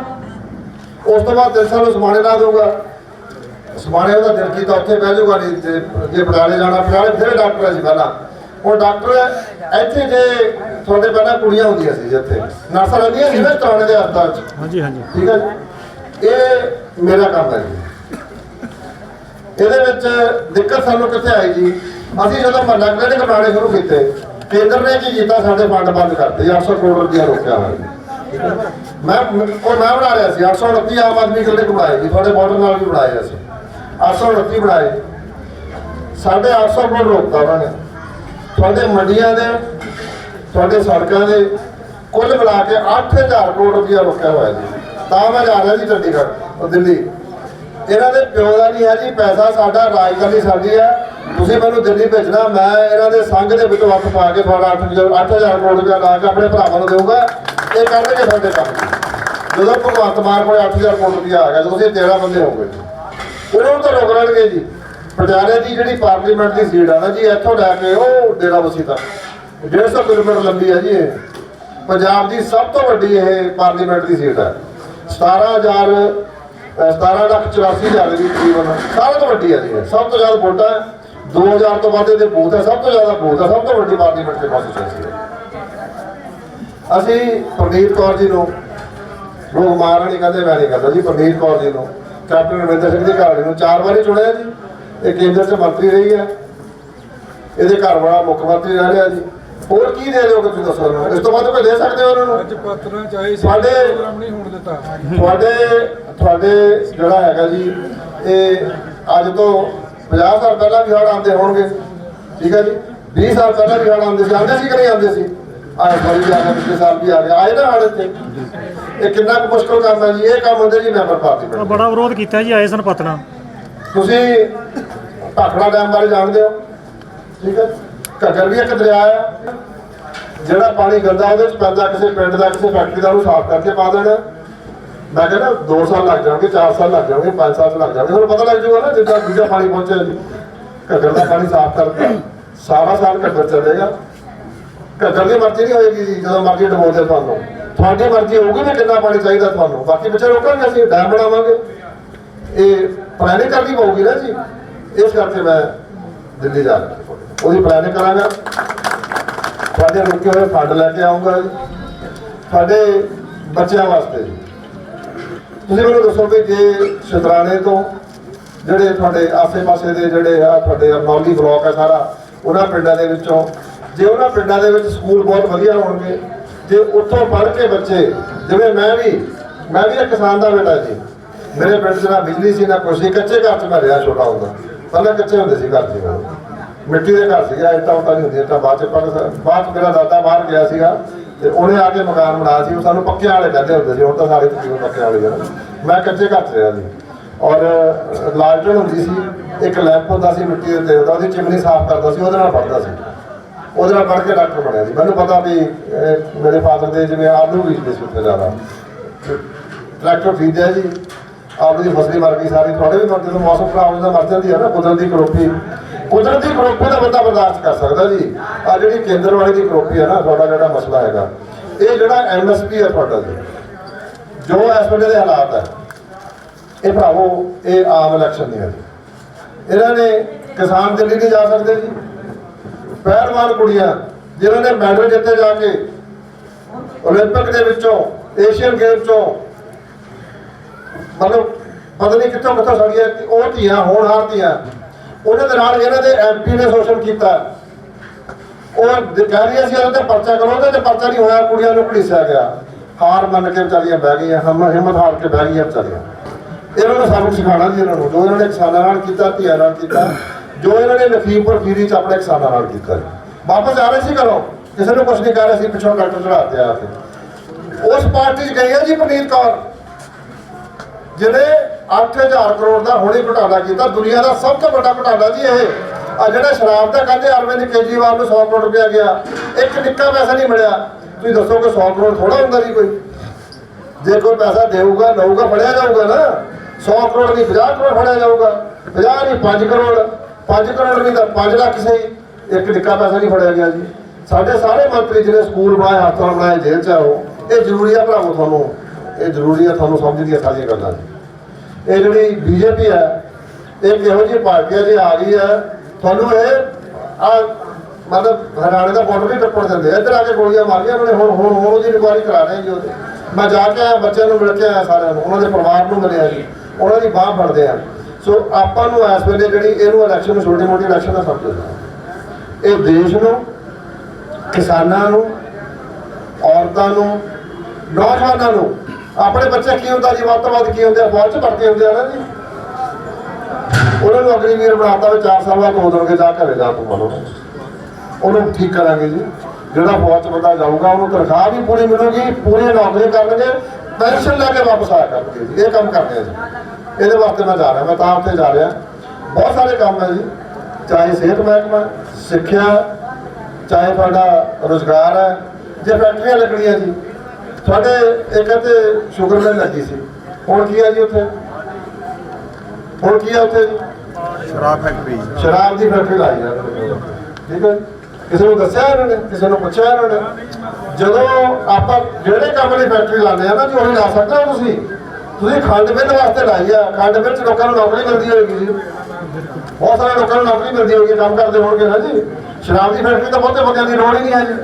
ਉਸ ਤੋਂ ਬਾਅਦ ਤਿੰਨ ਸਾਲ ਉਹ ਸਮਾਣੇ ਲਾ ਦੂੰਗਾ ਸਮਾਣੇ ਉਹਦਾ ਦਿਲ ਕੀਤਾ ਉੱਥੇ ਬਹਿ ਜਾਊਗਾ ਨਹੀਂ ਜੇ ਪਟਿਆਲੇ ਜਾਣਾ ਪਟਿਆਲੇ ਬਥੇਰੇ ਡਾਕਟਰ ਹੈ ਸੀ ਪਹਿਲਾਂ। ਉਹ ਡਾਕਟਰ ਇੱਥੇ ਜੇ ਤੁਹਾਡੇ ਪਹਿਲਾਂ ਕੁੜੀਆਂ ਹੁੰਦੀਆਂ ਸੀ ਜਿੱਥੇ ਨਰਸਾਂ ਸੀ ਨਾ ਚੌਣੇ ਦੇ ਹਸਪਤਾਲ 'ਚ। ਹਾਂਜੀ ਹਾਂਜੀ। ਠੀਕ ਹੈ ਜੀ? ਇਹ ਮੇਰਾ ਕੰਮ ਹੈ ਜੀ। ਇਹਦੇ ਵਿੱਚ ਦਿੱਕਤ ਸਾਨੂੰ ਕਿੱਥੇ ਆਈ ਜੀ? ਅਸੀਂ ਜਦੋਂ ਮਹੱਲਾ ਕਲੀਨਿਕ ਬਣਾਉਣੇ ਸ਼ੁਰੂ ਕੀਤੇ ਕੇਂਦਰ ਨੇ ਕੀ ਕੀਤਾ? ਸਾਡੇ ਫੰਡ ਬੰਦ ਕਰਤੇ 800 ਕਰੋੜ ਰੁਪਇਆ ਰੋਕਿਆ ਹੋਇਆ। ਮੈਂ ਉਹ ਮੈਂ ਬਣਾ ਰਿਹਾ ਸੀ 829 ਆਮ ਆਦਮੀ ਕਲੀਨਿਕ ਬਣਾਏ ਜੀ ਤੁਹਾਡੇ ਬਾਰਡਰ ਨਾਲ ਵੀ ਬਣਾਏ ਅਸੀਂ। 829 ਬਣਾਏ। ਸਾਡੇ 800 ਕਰੋੜ ਰੋਕਤਾ ਉਹਨਾਂ ਨੇ। ਤੁਹਾਡੇ ਮੰਡੀਆਂ ਦੇ, ਤੁਹਾਡੇ ਸੜਕਾਂ ਦੇ ਕੁੱਲ ਮਿਲਾ ਕੇ 8000 ਕਰੋੜ ਰੁਪਇਆ ਰੁਕਿਆ ਹੋਇਆ ਜੀ। ਤਾਂ ਮੈਂ ਜਾ ਰਿਹਾ ਜੀ ਚੰਡੀਗੜ੍ਹ ਉਹ ਦਿੱਲੀ। ਇਹਨਾਂ ਦੇ ਪਿਓ ਦਾ ਨਹੀਂ ਹੈ ਜੀ, ਪੈਸਾ ਸਾਡਾ ਰਾਜਧਾਨੀ ਸਾਡੀ ਹੈ। ਤੁਸੀਂ ਮੈਨੂੰ ਦਿੱਲੀ ਭੇਜਣਾ, ਮੈਂ ਇਹਨਾਂ ਦੇ ਸੰਘ ਦੇ ਵਿੱਚ ਵਕਤ ਪਾ ਕੇ ਤੁਹਾਡਾ 8000 8000 ਕਰੋੜ ਰੁਪਇਆ ਲਾ ਕੇ ਆਪਣੇ ਭਰਾਵਾਂ ਨੂੰ ਦੇਊਗਾ। ਇਹ ਕਰਨਗੇ ਸਾਡੇ ਕੰਮ। ਜਦੋਂ ਭਗਵੰਤ ਮਾਨ ਕੋਲ 8000 ਕਰੋੜ ਰੁਪਇਆ ਆ ਗਿਆ ਜਦੋਂ ਅਸੀਂ 13 ਬੰਦੇ ਹੋਗੇ ਉਹਨਾਂ ਨੂੰ ਤਾਂ ਰੋਕ ਲੈਣਗੇ ਜੀ। ਪਟਿਆਲੇ ਦੀ ਜਿਹੜੀ ਪਾਰਲੀਮੈਂਟ ਦੀ ਸੀਟ ਆ ਨਾ ਜੀ, ਇੱਥੋਂ ਲੈ ਕੇ ਉਹ ਡੇਰਾ ਬਸੀ ਤੱਕ। 150 ਕਿਲੋਮੀਟਰ ਲੰਬੀ ਹੈ ਜੀ ਇਹ। ਪੰਜਾਬ ਦੀ ਸਭ ਤੋਂ ਵੱਡੀ ਇਹ ਪਾਰਲੀਮੈਂਟ ਦੀ ਸੀਟ ਹੈ 17000 ਅਹ 17 ਲੱਖ 84 ਹਜ਼ਾਰ ਦੀ ਤਕਰੀਬਨ ਸਾਰਿਆਂ ਤੋਂ ਵੱਡੀ ਹੈ ਜੀ ਸਭ ਤੋਂ ਜ਼ਿਆਦਾ ਵੋਟਾਂ 2000 ਤੋਂ ਵੱਧ ਇਹਦੇ ਬੂਥ ਹੈ। ਸਭ ਤੋਂ ਜ਼ਿਆਦਾ ਬੂਥ ਹੈ। ਸਭ ਤੋਂ ਵੱਡੀ ਪਾਰਲੀਮੈਂਟ ਦੀ ਕੌਂਸਟੀਟਿਊਂਸੀ ਹੈ ਅਸੀਂ ਪ੍ਰਨੀਤ ਕੌਰ ਜੀ ਨੂੰ ਲੋਕ ਨਹੀਂ ਕਹਿੰਦੇ, ਮੈਂ ਨਹੀਂ ਕਹਿੰਦਾ ਜੀ ਪ੍ਰਨੀਤ ਕੌਰ ਜੀ ਨੂੰ। ਕੈਪਟਨ ਅਮਰਿੰਦਰ ਸਿੰਘ ਦੇ ਘਰ ਨੂੰ ਚਾਰ ਵਾਰੀ ਚੁਣਿਆ ਜੀ। ਇਹ ਕੇਂਦਰ 'ਚ ਮੰਤਰੀ ਰਹੀ ਹੈ। ਇਹਦੇ ਘਰ ਵਾਲਾ ਮੁੱਖ ਮੰਤਰੀ ਰਹਿ ਰਿਹਾ ਜੀ। ਹੋਰ ਕੀ ਦੇ ਦਿਓਗੇ ਤੁਸੀਂ ਦੱਸੋ ਮੈਨੂੰ ਇਸ ਤੋਂ ਬਾਅਦ ਕੋਈ ਦੇ ਸਕਦੇ ਹੋ ਉਹਨਾਂ ਨੂੰ? ਅੱਜ ਪੱਤਰਾਂ ਚਾਹੀ ਸੀ ਸਾਡੇ- ਪ੍ਰੋਗਰਾਮ ਨਹੀਂ ਹੋਣ ਦਿੱਤਾ। ਤੁਹਾਡੇ ਤੁਹਾਡੇ ਜਿਹੜਾ ਹੈਗਾ ਜੀ ਇਹ ਅੱਜ ਤੋਂ 50 ਸਾਲ ਪਹਿਲਾਂ ਵੀ ਹੜ੍ਹ ਆਉਂਦੇ ਹੋਣਗੇ। ਠੀਕ ਹੈ ਜੀ? 20 ਸਾਲ ਪਹਿਲਾਂ ਵੀ ਹੜ੍ਹ ਆਉਂਦੇ ਸੀ। ਆਉਂਦੇ ਸੀ ਕਿ ਨਹੀਂ ਆਉਂਦੇ ਸੀ? ਆਏ ਆ ਗਏ ਪਿਛਲੇ ਸਾਲ ਵੀ ਆ ਗਏ ਆਏ ਨਾ ਹੜ੍ਹ ਇੱਥੇ? ਇਹ ਕਿੰਨਾ ਕੁ ਮੁਸ਼ਕਲ ਕੰਮ ਹੈ ਜੀ? ਇਹ ਕੰਮ ਹੁੰਦੇ ਜੀ ਮੈਂਬਰ ਤਾਂ ਪਾਰਲੀਮੈਂਟ ਬੜਾ ਵਿਰੋਧ ਕੀਤਾ ਜੀ ਆਏ ਸਨ ਪਤਨਾ ਤੁਸੀਂ ਭਾਖੜਾ ਡੈਮ ਬਾਰੇ ਜਾਣਦੇ ਹੋ? ਠੀਕ ਹੈ। ਘੱਗਰ ਵੀ ਇੱਕ ਦਰਿਆ ਆ ਜਿਹੜਾ ਪਾਣੀ ਗੰਦਾ ਉਹਦੇ ਚ ਪੈਂਦਾ ਕਿਸੇ ਪਿੰਡ ਦਾ, ਕਿਸੇ ਫੈਕਟਰੀ ਦਾ, ਉਹਨੂੰ ਸਾਫ਼ ਕਰਕੇ ਪਾ ਦੇਣਾ ਮੈਂ ਕਹਿੰਦਾ 2 ਸਾਲ ਲੱਗ ਜਾਣਗੇ 4 ਸਾਲ ਲੱਗ ਜਾਣਗੇ 5 ਸਾਲ ਲੱਗ ਜਾਣਗੇ। ਤੁਹਾਨੂੰ ਪਤਾ ਲੱਗ ਜਾਊਗਾ ਨਾ, ਜਿੱਦਾਂ ਦੂਜਾ ਪਾਣੀ ਪਹੁੰਚੇ ਜੀ। ਘੱਗਰ ਦਾ ਪਾਣੀ ਸਾਫ਼ ਕਰਤਾ ਸਾਰਾ ਸਾਲ ਘੱਗਰ ਚੱਲੇਗਾ। ਘੱਗਰ ਦੀ ਮਰਜ਼ੀ ਨਹੀਂ ਹੋਏਗੀ ਜੀ, ਜਦੋਂ ਮਰਜ਼ੀ ਡਬੋਦੇ ਤੁਹਾਨੂੰ। ਤੁਹਾਡੀ ਮਰਜ਼ੀ ਹੋਊਗੀ ਵੀ ਕਿੰਨਾ ਪਾਣੀ ਚਾਹੀਦਾ ਤੁਹਾਨੂੰ। ਬਾਕੀ ਪਿੱਛੇ ਰੋਕਾਂਗੇ ਅਸੀਂ, ਡੈਮ ਬਣਾਵਾਂਗੇ। ਇਹ ਪਲੈਨਿੰਗ ਕਰਨੀ ਪਊਗੀ ਨਾ ਜੀ। ਇਸ ਕਰਕੇ ਮੈਂ ਦਿੱਲੀ ਜਾ ਰਿਹਾ। ਉਹਦੀ ਪਲੈਨਿੰਗ ਕਰਾਂਗਾ। ਤੁਹਾਡੇ ਰੁਕੇ ਹੋਏ ਫੰਡ ਲੈ ਕੇ ਆਉਂਗਾ ਜੀ। ਸਾਡੇ ਬੱਚਿਆਂ ਵਾਸਤੇ ਤੁਸੀਂ ਮੈਨੂੰ ਦੱਸੋ ਵੀ ਜੇ ਸ਼ਤਰਾਣੇ ਤੋਂ ਜਿਹੜੇ ਤੁਹਾਡੇ ਆਸੇ-ਪਾਸੇ ਦੇ ਜਿਹੜੇ ਆ ਤੁਹਾਡੇ ਅਰਨੌਲੀ ਬਲਾਕ ਹੈ ਸਾਰਾ, ਉਹਨਾਂ ਪਿੰਡਾਂ ਦੇ ਵਿੱਚੋਂ, ਜੇ ਉਹਨਾਂ ਪਿੰਡਾਂ ਦੇ ਵਿੱਚ ਸਕੂਲ ਬਹੁਤ ਵਧੀਆ ਹੋਣਗੇ, ਜੇ ਉੱਥੋਂ ਪੜ੍ਹ ਕੇ ਬੱਚੇ, ਜਿਵੇਂ ਮੈਂ ਵੀ ਮੈਂ ਵੀ ਇੱਕ ਕਿਸਾਨ ਦਾ ਬੇਟਾ ਜੀ। ਮੇਰੇ ਪਿੰਡ 'ਚ ਨਾ ਬਿਜਲੀ ਸੀ, ਨਾ ਕੁਛ ਨਹੀਂ ਕੱਚੇ ਘਰ 'ਚ ਮੈਂ ਰਿਹਾ ਛੋਟਾ ਹੁੰਦਾ। ਪਹਿਲਾਂ ਕੱਚੇ ਹੁੰਦੇ ਸੀ ਘਰ 'ਚ ਮਿੱਟੀ ਦੇ ਘਰ ਸੀਗਾ, ਇੱਟਾਂ ਉੱਟਾਂ ਨਹੀਂ ਹੁੰਦੀਆਂ ਤਾਂ ਬਾਅਦ 'ਚ ਪਰ ਬਾਅਦ 'ਚ ਮੇਰਾ ਦਾਦਾ ਬਾਹਰ ਗਿਆ ਸੀਗਾ ਤੇ ਉਹਨੇ ਆ ਕੇ ਮਕਾਨ ਬਣਾਇਆ ਸੀ, ਉਹ ਸਾਨੂੰ ਪੱਕਿਆਂ ਵਾਲੇ ਕਹਿੰਦੇ ਹੁੰਦੇ ਸੀ, ਹੁਣ ਤਾਂ ਸਾਰੇ ਤਕਰੀਬਨ ਪੱਕਿਆਂ ਵਾਲੇ ਜਨ ਮੈਂ ਕੱਚੇ ਘਰ 'ਚ ਰਿਹਾ ਸੀ ਔਰ ਲਾਲਟਨ ਹੁੰਦੀ ਸੀ, ਇੱਕ ਲੈਂਪ ਹੁੰਦਾ ਸੀ ਮਿੱਟੀ ਦੇ ਤੇਲ ਦਾ ਉਹਦੀ ਚਿਮਨੀ ਸਾਫ਼ ਕਰਦਾ ਸੀ, ਉਹਦੇ ਨਾਲ ਪੜਦਾ ਸੀ। ਉਹਦੇ ਨਾਲ ਪੜ੍ਹ ਕੇ ਡਾਕਟਰ ਬਣਿਆ ਸੀ ਮੈਨੂੰ ਪਤਾ ਵੀ ਮੇਰੇ ਫਾਦਰ ਦੇ ਜਿਵੇਂ ਆਲੂ ਬੀਜਦੇ ਸੀ ਉੱਥੇ ਜ਼ਿਆਦਾ। ਟਰੈਕਟਰ ਖਰੀਦਿਆ ਜੀ। ਆਲੂ ਦੀ ਫਸਲੀ ਮਰ ਗਈ ਸਾਰੀ ਤੁਹਾਡੇ ਵੀ ਮਰ ਜਦੋਂ ਮੌਸਮ ਖਰਾਬ ਹੋ ਜਾਂਦਾ ਮਰ ਜਾਂਦੀ ਹੈ ਨਾ ਕੁਦਰਤੀ ਕਰੋਪੀ ਕੁਦਰਤੀ ਕਰੋਪੀ ਦਾ ਬੰਦਾ ਬਰਦਾਸ਼ਤ ਕਰ ਸਕਦਾ ਜੀ ਆ ਜਿਹੜੀ ਕੇਂਦਰ ਵਾਲੀ ਦੀ ਕਰੋਪੀ ਹੈ ਨਾ ਤੁਹਾਡਾ ਜਿਹੜਾ ਮਸਲਾ ਹੈਗਾ ਇਹ ਜਿਹੜਾ ਐਮਐਸਪੀ ਹੈ ਤੁਹਾਡਾ ਜੀ ਜੋ ਇਸ ਵੇਲੇ ਦੇ ਹਾਲਾਤ ਹੈ ਇਹ ਭਰਾਵੋ ਇਹ ਆਮ ਇਲੈਕਸ਼ਨ ਨਹੀਂ ਹੈ ਜੀ ਇਹਨਾਂ ਨੇ ਕਿਸਾਨ ਦਿੱਲੀ ਨਹੀਂ ਜਾ ਸਕਦੇ ਜੀ ਪਹਿਲਵਾਨ ਕੁੜੀਆਂ ਜਿਨ੍ਹਾਂ ਨੇ ਮੈਡਲ ਜਿੱਤੇ ਜਾ ਕੇ 올림픽 ਦੇ ਵਿੱਚੋਂ ਏਸ਼ੀਅਨ ਗੇਮ ਚੋਂ ਮਤਲਬ ਪਤਾ ਨਹੀਂ ਕਿੱਥੋਂ ਕਿੱਥੋਂ ਸਾਡੀਆਂ ਉਹ ਧੀਆਂ ਹੋਣਹਾਰ ਧੀਆਂ। ਉਹਨਾਂ ਦੇ ਨਾਲ ਇਹਨਾਂ ਦੇ ਐਮਪੀ ਨੇ ਸ਼ੋਸ਼ਣ ਕੀਤਾ। ਉਹ ਕਹਿ ਰਹੀਆਂ ਸੀ ਉਹਨਾਂ ਤੇ ਪਰਚਾ ਕਰੋ ਤੇ ਪਰਚਾ ਨਹੀਂ ਹੋਇਆ, ਕੁੜੀਆਂ ਨੂੰ ਘੜੀਸਿਆ ਗਿਆ। ਹਾਰ ਮੰਨ ਕੇ ਵਿਚਾਰੀਆਂ ਬਹਿ ਗਈਆਂ, ਹਮ, ਹਿੰਮਤ ਹਾਰ ਕੇ ਬਹਿ ਗਈਆਂ ਵਿਚਾਰੀਆਂ। ਇਹਨਾਂ ਨੂੰ ਸਬਕ ਸਿਖਾਉਣਾ ਜੀ ਇਹਨਾਂ ਨੂੰ, ਜੋ ਇਹਨਾਂ ਨੇ ਕਿਸਾਨਾਂ ਨਾਲ ਕੀਤਾ, ਧੀਆਂ ਨਾਲ ਕੀਤਾ, ਜੋ ਇਹਨਾਂ ਨੇ ਲਖੀਮਪੁਰ ਖੀਰੀ ਚ ਆਪਣੇ ਕਿਸਾਨਾਂ ਨਾਲ ਕੀਤਾ। ਜੀ ਵਾਪਸ ਆ ਰਹੇ ਸੀ ਘਰੋਂ, ਕਿਸੇ ਨੂੰ ਕੁਝ ਨਹੀਂ ਕਹਿ ਰਹੇ ਸੀ, ਪਿੱਛੋਂ ਡਾਕਟਰ ਚੜਾਤੇ ਆ ਕੇ। ਉਸ ਪਾਰਟੀ 'ਚ ਗਈ ਹੈ ਜੀ ਪਨੀਤ ਕੌਰ। ਜਿਹਨੇ 8000 ਕਰੋੜ ਦਾ ਹੁਣੇ ਘੁਟਾਲਾ ਕੀਤਾ, ਦੁਨੀਆ ਦਾ ਸਭ ਤੋਂ ਵੱਡਾ ਘੁਟਾਲਾ ਜੀ ਇਹ। ਆ ਜਿਹੜਾ ਸ਼ਰਾਬ ਦਾ ਕਹਿੰਦੇ ਅਰਵਿੰਦ ਕੇਜਰੀਵਾਲ ਨੂੰ 100 ਕਰੋੜ ਰੁਪਇਆ ਗਿਆ, ਇੱਕ ਨਿੱਕਾ ਪੈਸਾ ਨਹੀਂ ਮਿਲਿਆ। ਤੁਸੀਂ ਦੱਸੋ ਕਿ 100 ਕਰੋੜ ਥੋੜਾ ਹੁੰਦਾ ਜੀ ਕੋਈ? ਜੇ ਕੋਈ ਪੈਸਾ ਦੇਊਗਾ, ਲਊਗਾ, ਫੜਿਆ ਜਾਊਗਾ ਨਾ। 100 ਕਰੋੜ ਨਹੀਂ 50 ਕਰੋੜ ਫੜਿਆ ਜਾਊਗਾ। 50 ਨਹੀਂ 5 ਕਰੋੜ। 5 ਕਰੋੜ ਨਹੀਂ ਤਾਂ 5 ਲੱਖ ਸਹੀ ਇੱਕ ਨਿੱਕਾ ਪੈਸਾ ਨਹੀਂ ਫੜਿਆ ਗਿਆ ਜੀ। ਸਾਡੇ ਸਾਰੇ ਮੰਤਰੀ ਜਿਹੜੇ ਸਕੂਲ ਬਣਾਏ, ਹਸਪਤਾਲ ਬਣਾਏ, ਜੇਲ੍ਹ ਚ ਆਓ, ਇਹ ਜ਼ਰੂਰੀ ਆ ਭਰਾਵੋ ਤੁਹਾਨੂੰ। ਇਹ ਜ਼ਰੂਰੀ ਆ ਤੁਹਾਨੂੰ ਸਮਝਦੀਆਂ ਸਾਰੀਆਂ ਗੱਲਾਂ ਇਹ ਜਿਹੜੀ ਬੀਜੇਪੀ ਹੈ, ਇਹ ਕਿਹੋ ਜਿਹੀ ਪਾਰਟੀ ਹੈ ਜੇ ਆ ਗਈ ਹੈ, ਤੁਹਾਨੂੰ ਇਹ ਆ ਮਤਲਬ ਹਰਿਆਣੇ ਦਾ ਬਾਰਡਰ ਵੀ ਟੱਪਣ ਦਿੰਦੇ। ਇੱਧਰ ਆ ਕੇ ਗੋਲੀਆਂ ਮਾਰੀਆਂ ਉਹਨਾਂ ਨੇ, ਹੁਣ ਹੁਣ ਹੁਣ ਉਹਦੀ ਇਨਕੁਆਇਰੀ ਕਰਾ ਰਹੇ ਜੀ ਉਹਦੇ। ਮੈਂ ਜਾ ਕੇ ਆਇਆ, ਬੱਚਿਆਂ ਨੂੰ ਮਿਲ ਕੇ ਆਇਆ ਸਾਰਿਆਂ ਨੂੰ, ਉਹਨਾਂ ਦੇ ਪਰਿਵਾਰ ਨੂੰ ਮਿਲਿਆ ਜੀ। ਉਹਨਾਂ ਦੀ ਬਾਹ ਫੜਦੇ ਆ। ਸੋ ਆਪਾਂ ਨੂੰ ਇਸ ਵੇਲੇ ਜਿਹੜੀ ਇਹਨੂੰ ਇਲੈਕਸ਼ਨ ਨੂੰ ਛੋਟੀ ਮੋਟੀ ਇਲੈਕਸ਼ਨ ਦਾ ਸਮਝਦਾ ਇਹ ਦੇਸ਼ ਨੂੰ, ਕਿਸਾਨਾਂ ਨੂੰ, ਔਰਤਾਂ ਨੂੰ, ਨੌਜਵਾਨਾਂ ਨੂੰ ਆਪਣੇ ਬੱਚੇ ਕੀ ਹੁੰਦਾ ਜੀ? ਵੱਧ ਤੋਂ ਵੱਧ ਕੀ ਹੁੰਦੇ ਆ? ਫੌਜ ਚ ਭਰਤੀ ਹੁੰਦੇ ਆ ਨਾ ਜੀ। ਉਹਨਾਂ ਨੂੰ ਅਗਨੀਵੀਰ ਬਣਾਤਾ ਵੀ 4 ਸਾਲ ਬਾਅਦ ਹੋ ਦੇਣਗੇ, ਜਾ ਘਰੇ ਜਾ ਤੂੰ ਮਨੋ ਉਹਨੂੰ ਠੀਕ ਕਰਾਂਗੇ ਜੀ। ਜਿਹੜਾ ਫੌਜ ਚ ਬੰਦਾ ਜਾਊਗਾ, ਉਹਨੂੰ ਤਨਖਾਹ ਵੀ ਪੂਰੀ ਮਿਲੂਗੀ ਪੂਰੀ ਨੌਕਰੀ ਕਰਨਗੇ, ਪੈਨਸ਼ਨ ਲੈ ਕੇ ਵਾਪਸ ਆਇਆ ਕਰਨਗੇ ਜੀ। ਇਹ ਕੰਮ ਕਰਦੇ ਆ ਜੀ। ਇਹਦੇ ਵਾਸਤੇ ਮੈਂ ਜਾ ਰਿਹਾ, ਮੈਂ ਤਾਂ ਉੱਥੇ ਜਾ ਰਿਹਾ। ਬਹੁਤ ਸਾਰੇ ਕੰਮ ਹੈ ਜੀ। ਚਾਹੇ ਸਿਹਤ ਮਹਿਕਮਾ, ਸਿੱਖਿਆ, ਚਾਹੇ ਤੁਹਾਡਾ ਰੋਜ਼ਗਾਰ ਹੈ ਜੇ ਫੈਕਟਰੀਆਂ ਲੱਗਣੀਆਂ ਜੀ ਤੁਹਾਡੇ ਇੱਕ ਤੇ ਸ਼ੂਗਰ ਮਿਲ ਲੱਗੀ ਸੀ। ਹੁਣ ਕੀ ਹੈ ਜੀ ਉੱਥੇ? ਹੁਣ ਕੀ ਹੈ ਉੱਥੇ ਸ਼ਰਾਬ ਫੈਕਟਰੀ ਸ਼ਰਾਬ ਦੀ ਫੈਕਟਰੀ ਲਾਈ ਨੇ। ਠੀਕ ਹੈ ਕਿਸੇ ਨੂੰ ਦੱਸਿਆ ਇਹਨਾਂ ਨੇ? ਕਿਸੇ ਨੂੰ ਪੁੱਛਿਆ ਇਹਨਾਂ ਨੇ? ਜਦੋਂ ਆਪਾਂ ਜਿਹੜੇ ਕੰਮ ਲਈ ਫੈਕਟਰੀ ਲਾਉਂਦੇ ਆ ਨਾ ਜੀ ਉਹੀ ਲਾ ਸਕਦੇ ਤੁਸੀਂ? ਤੁਸੀਂ ਖੰਡ ਮਿੱਲ ਵਾਸਤੇ ਲਾਈ ਆ। ਖੰਡ ਮਿੱਲ ਚ ਲੋਕਾਂ ਨੂੰ ਨੌਕਰੀ ਮਿਲਦੀ ਹੋਏਗੀ ਜੀ। ਬਹੁਤ ਸਾਰੇ ਲੋਕਾਂ ਨੂੰ ਨੌਕਰੀ ਮਿਲਦੀ ਹੋਏਗੀ ਕੰਮ ਕਰਦੇ ਹੋਣਗੇ ਨਾ ਜੀ। ਸ਼ਰਾਬ ਦੀ ਫੈਕਟਰੀ ਤਾਂ ਬਹੁਤੇ ਬੰਦਿਆਂ ਦੀ ਲੋੜ ਹੀ ਨਹੀਂ ਹੈ ਜੀ।